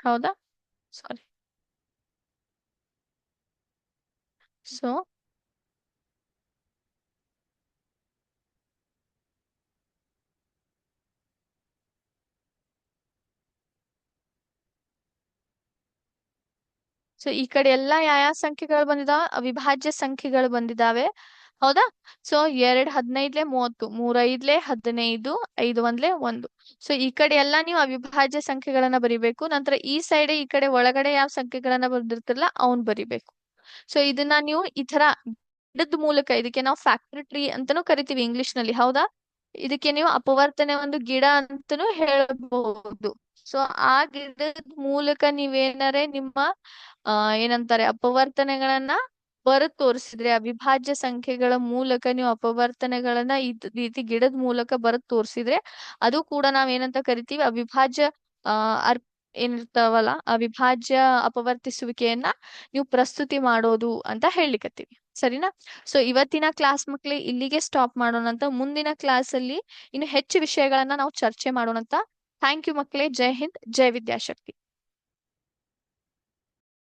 ಹೌದಾ ಸಾರಿ ಸೊ ಸೊ ಈ ಕಡೆ ಎಲ್ಲಾ ಯಾವ ಸಂಖ್ಯೆಗಳು ಬಂದಿದಾವ? ಅವಿಭಾಜ್ಯ ಸಂಖ್ಯೆಗಳು ಬಂದಿದಾವೆ ಹೌದಾ? ಸೊ ಎರಡ್ ಹದಿನೈದ್ಲೆ ಮೂವತ್ತು, ಮೂರೈದ್ಲೆ ಹದಿನೈದು, ಐದು ಒಂದ್ಲೆ ಒಂದು. ಸೊ ಈ ಕಡೆ ಎಲ್ಲಾ ನೀವು ಅವಿಭಾಜ್ಯ ಸಂಖ್ಯೆಗಳನ್ನ ಬರಿಬೇಕು. ನಂತರ ಈ ಸೈಡ್ ಈ ಕಡೆ ಒಳಗಡೆ ಯಾವ ಸಂಖ್ಯೆಗಳನ್ನ ಬರ್ದಿರ್ತಿರಲ್ಲ ಅವ್ನ್ ಬರಿಬೇಕು. ಸೊ ಇದನ್ನ ನೀವು ಈ ತರ ಗಿಡದ ಮೂಲಕ ಇದಕ್ಕೆ ನಾವು ಫ್ಯಾಕ್ಟರಿ ಟ್ರೀ ಅಂತಾನೂ ಕರಿತೀವಿ ಇಂಗ್ಲಿಷ್ನಲ್ಲಿ ಹೌದಾ? ಇದಕ್ಕೆ ನೀವು ಅಪವರ್ತನೆ ಒಂದು ಗಿಡ ಅಂತಾನೂ ಹೇಳಬಹುದು ಸೊ ಆ ಗಿಡದ ಮೂಲಕ ನೀವೇನಾರೆ ನಿಮ್ಮ ಏನಂತಾರೆ, ಅಪವರ್ತನೆಗಳನ್ನ ಬರೆದು ತೋರಿಸಿದ್ರೆ ಅವಿಭಾಜ್ಯ ಸಂಖ್ಯೆಗಳ ಮೂಲಕ ನೀವು ಅಪವರ್ತನೆಗಳನ್ನ ಈ ರೀತಿ ಗಿಡದ ಮೂಲಕ ಬರೆದು ತೋರಿಸಿದ್ರೆ ಅದು ಕೂಡ ನಾವ್ ಏನಂತ ಕರಿತೀವಿ? ಅವಿಭಾಜ್ಯ ಅರ್, ಏನಿರ್ತಾವಲ್ಲ, ಅವಿಭಾಜ್ಯ ಅಪವರ್ತಿಸುವಿಕೆಯನ್ನ ನೀವು ಪ್ರಸ್ತುತಿ ಮಾಡೋದು ಅಂತ ಹೇಳಿಕತ್ತೀವಿ ಸರಿನಾ? ಸೊ ಇವತ್ತಿನ ಕ್ಲಾಸ್ ಮಕ್ಳಿ, ಇಲ್ಲಿಗೆ ಸ್ಟಾಪ್ ಮಾಡೋಣ ಅಂತ ಮುಂದಿನ ಕ್ಲಾಸ್ ಅಲ್ಲಿ ಇನ್ನು ಹೆಚ್ಚು ವಿಷಯಗಳನ್ನ ನಾವು ಚರ್ಚೆ ಮಾಡೋಣ ಅಂತ ಥ್ಯಾಂಕ್ ಯು ಮಕ್ಕಳೇ ಜೈ ಹಿಂದ್. ಜೈ ವಿದ್ಯಾಶಕ್ತಿ.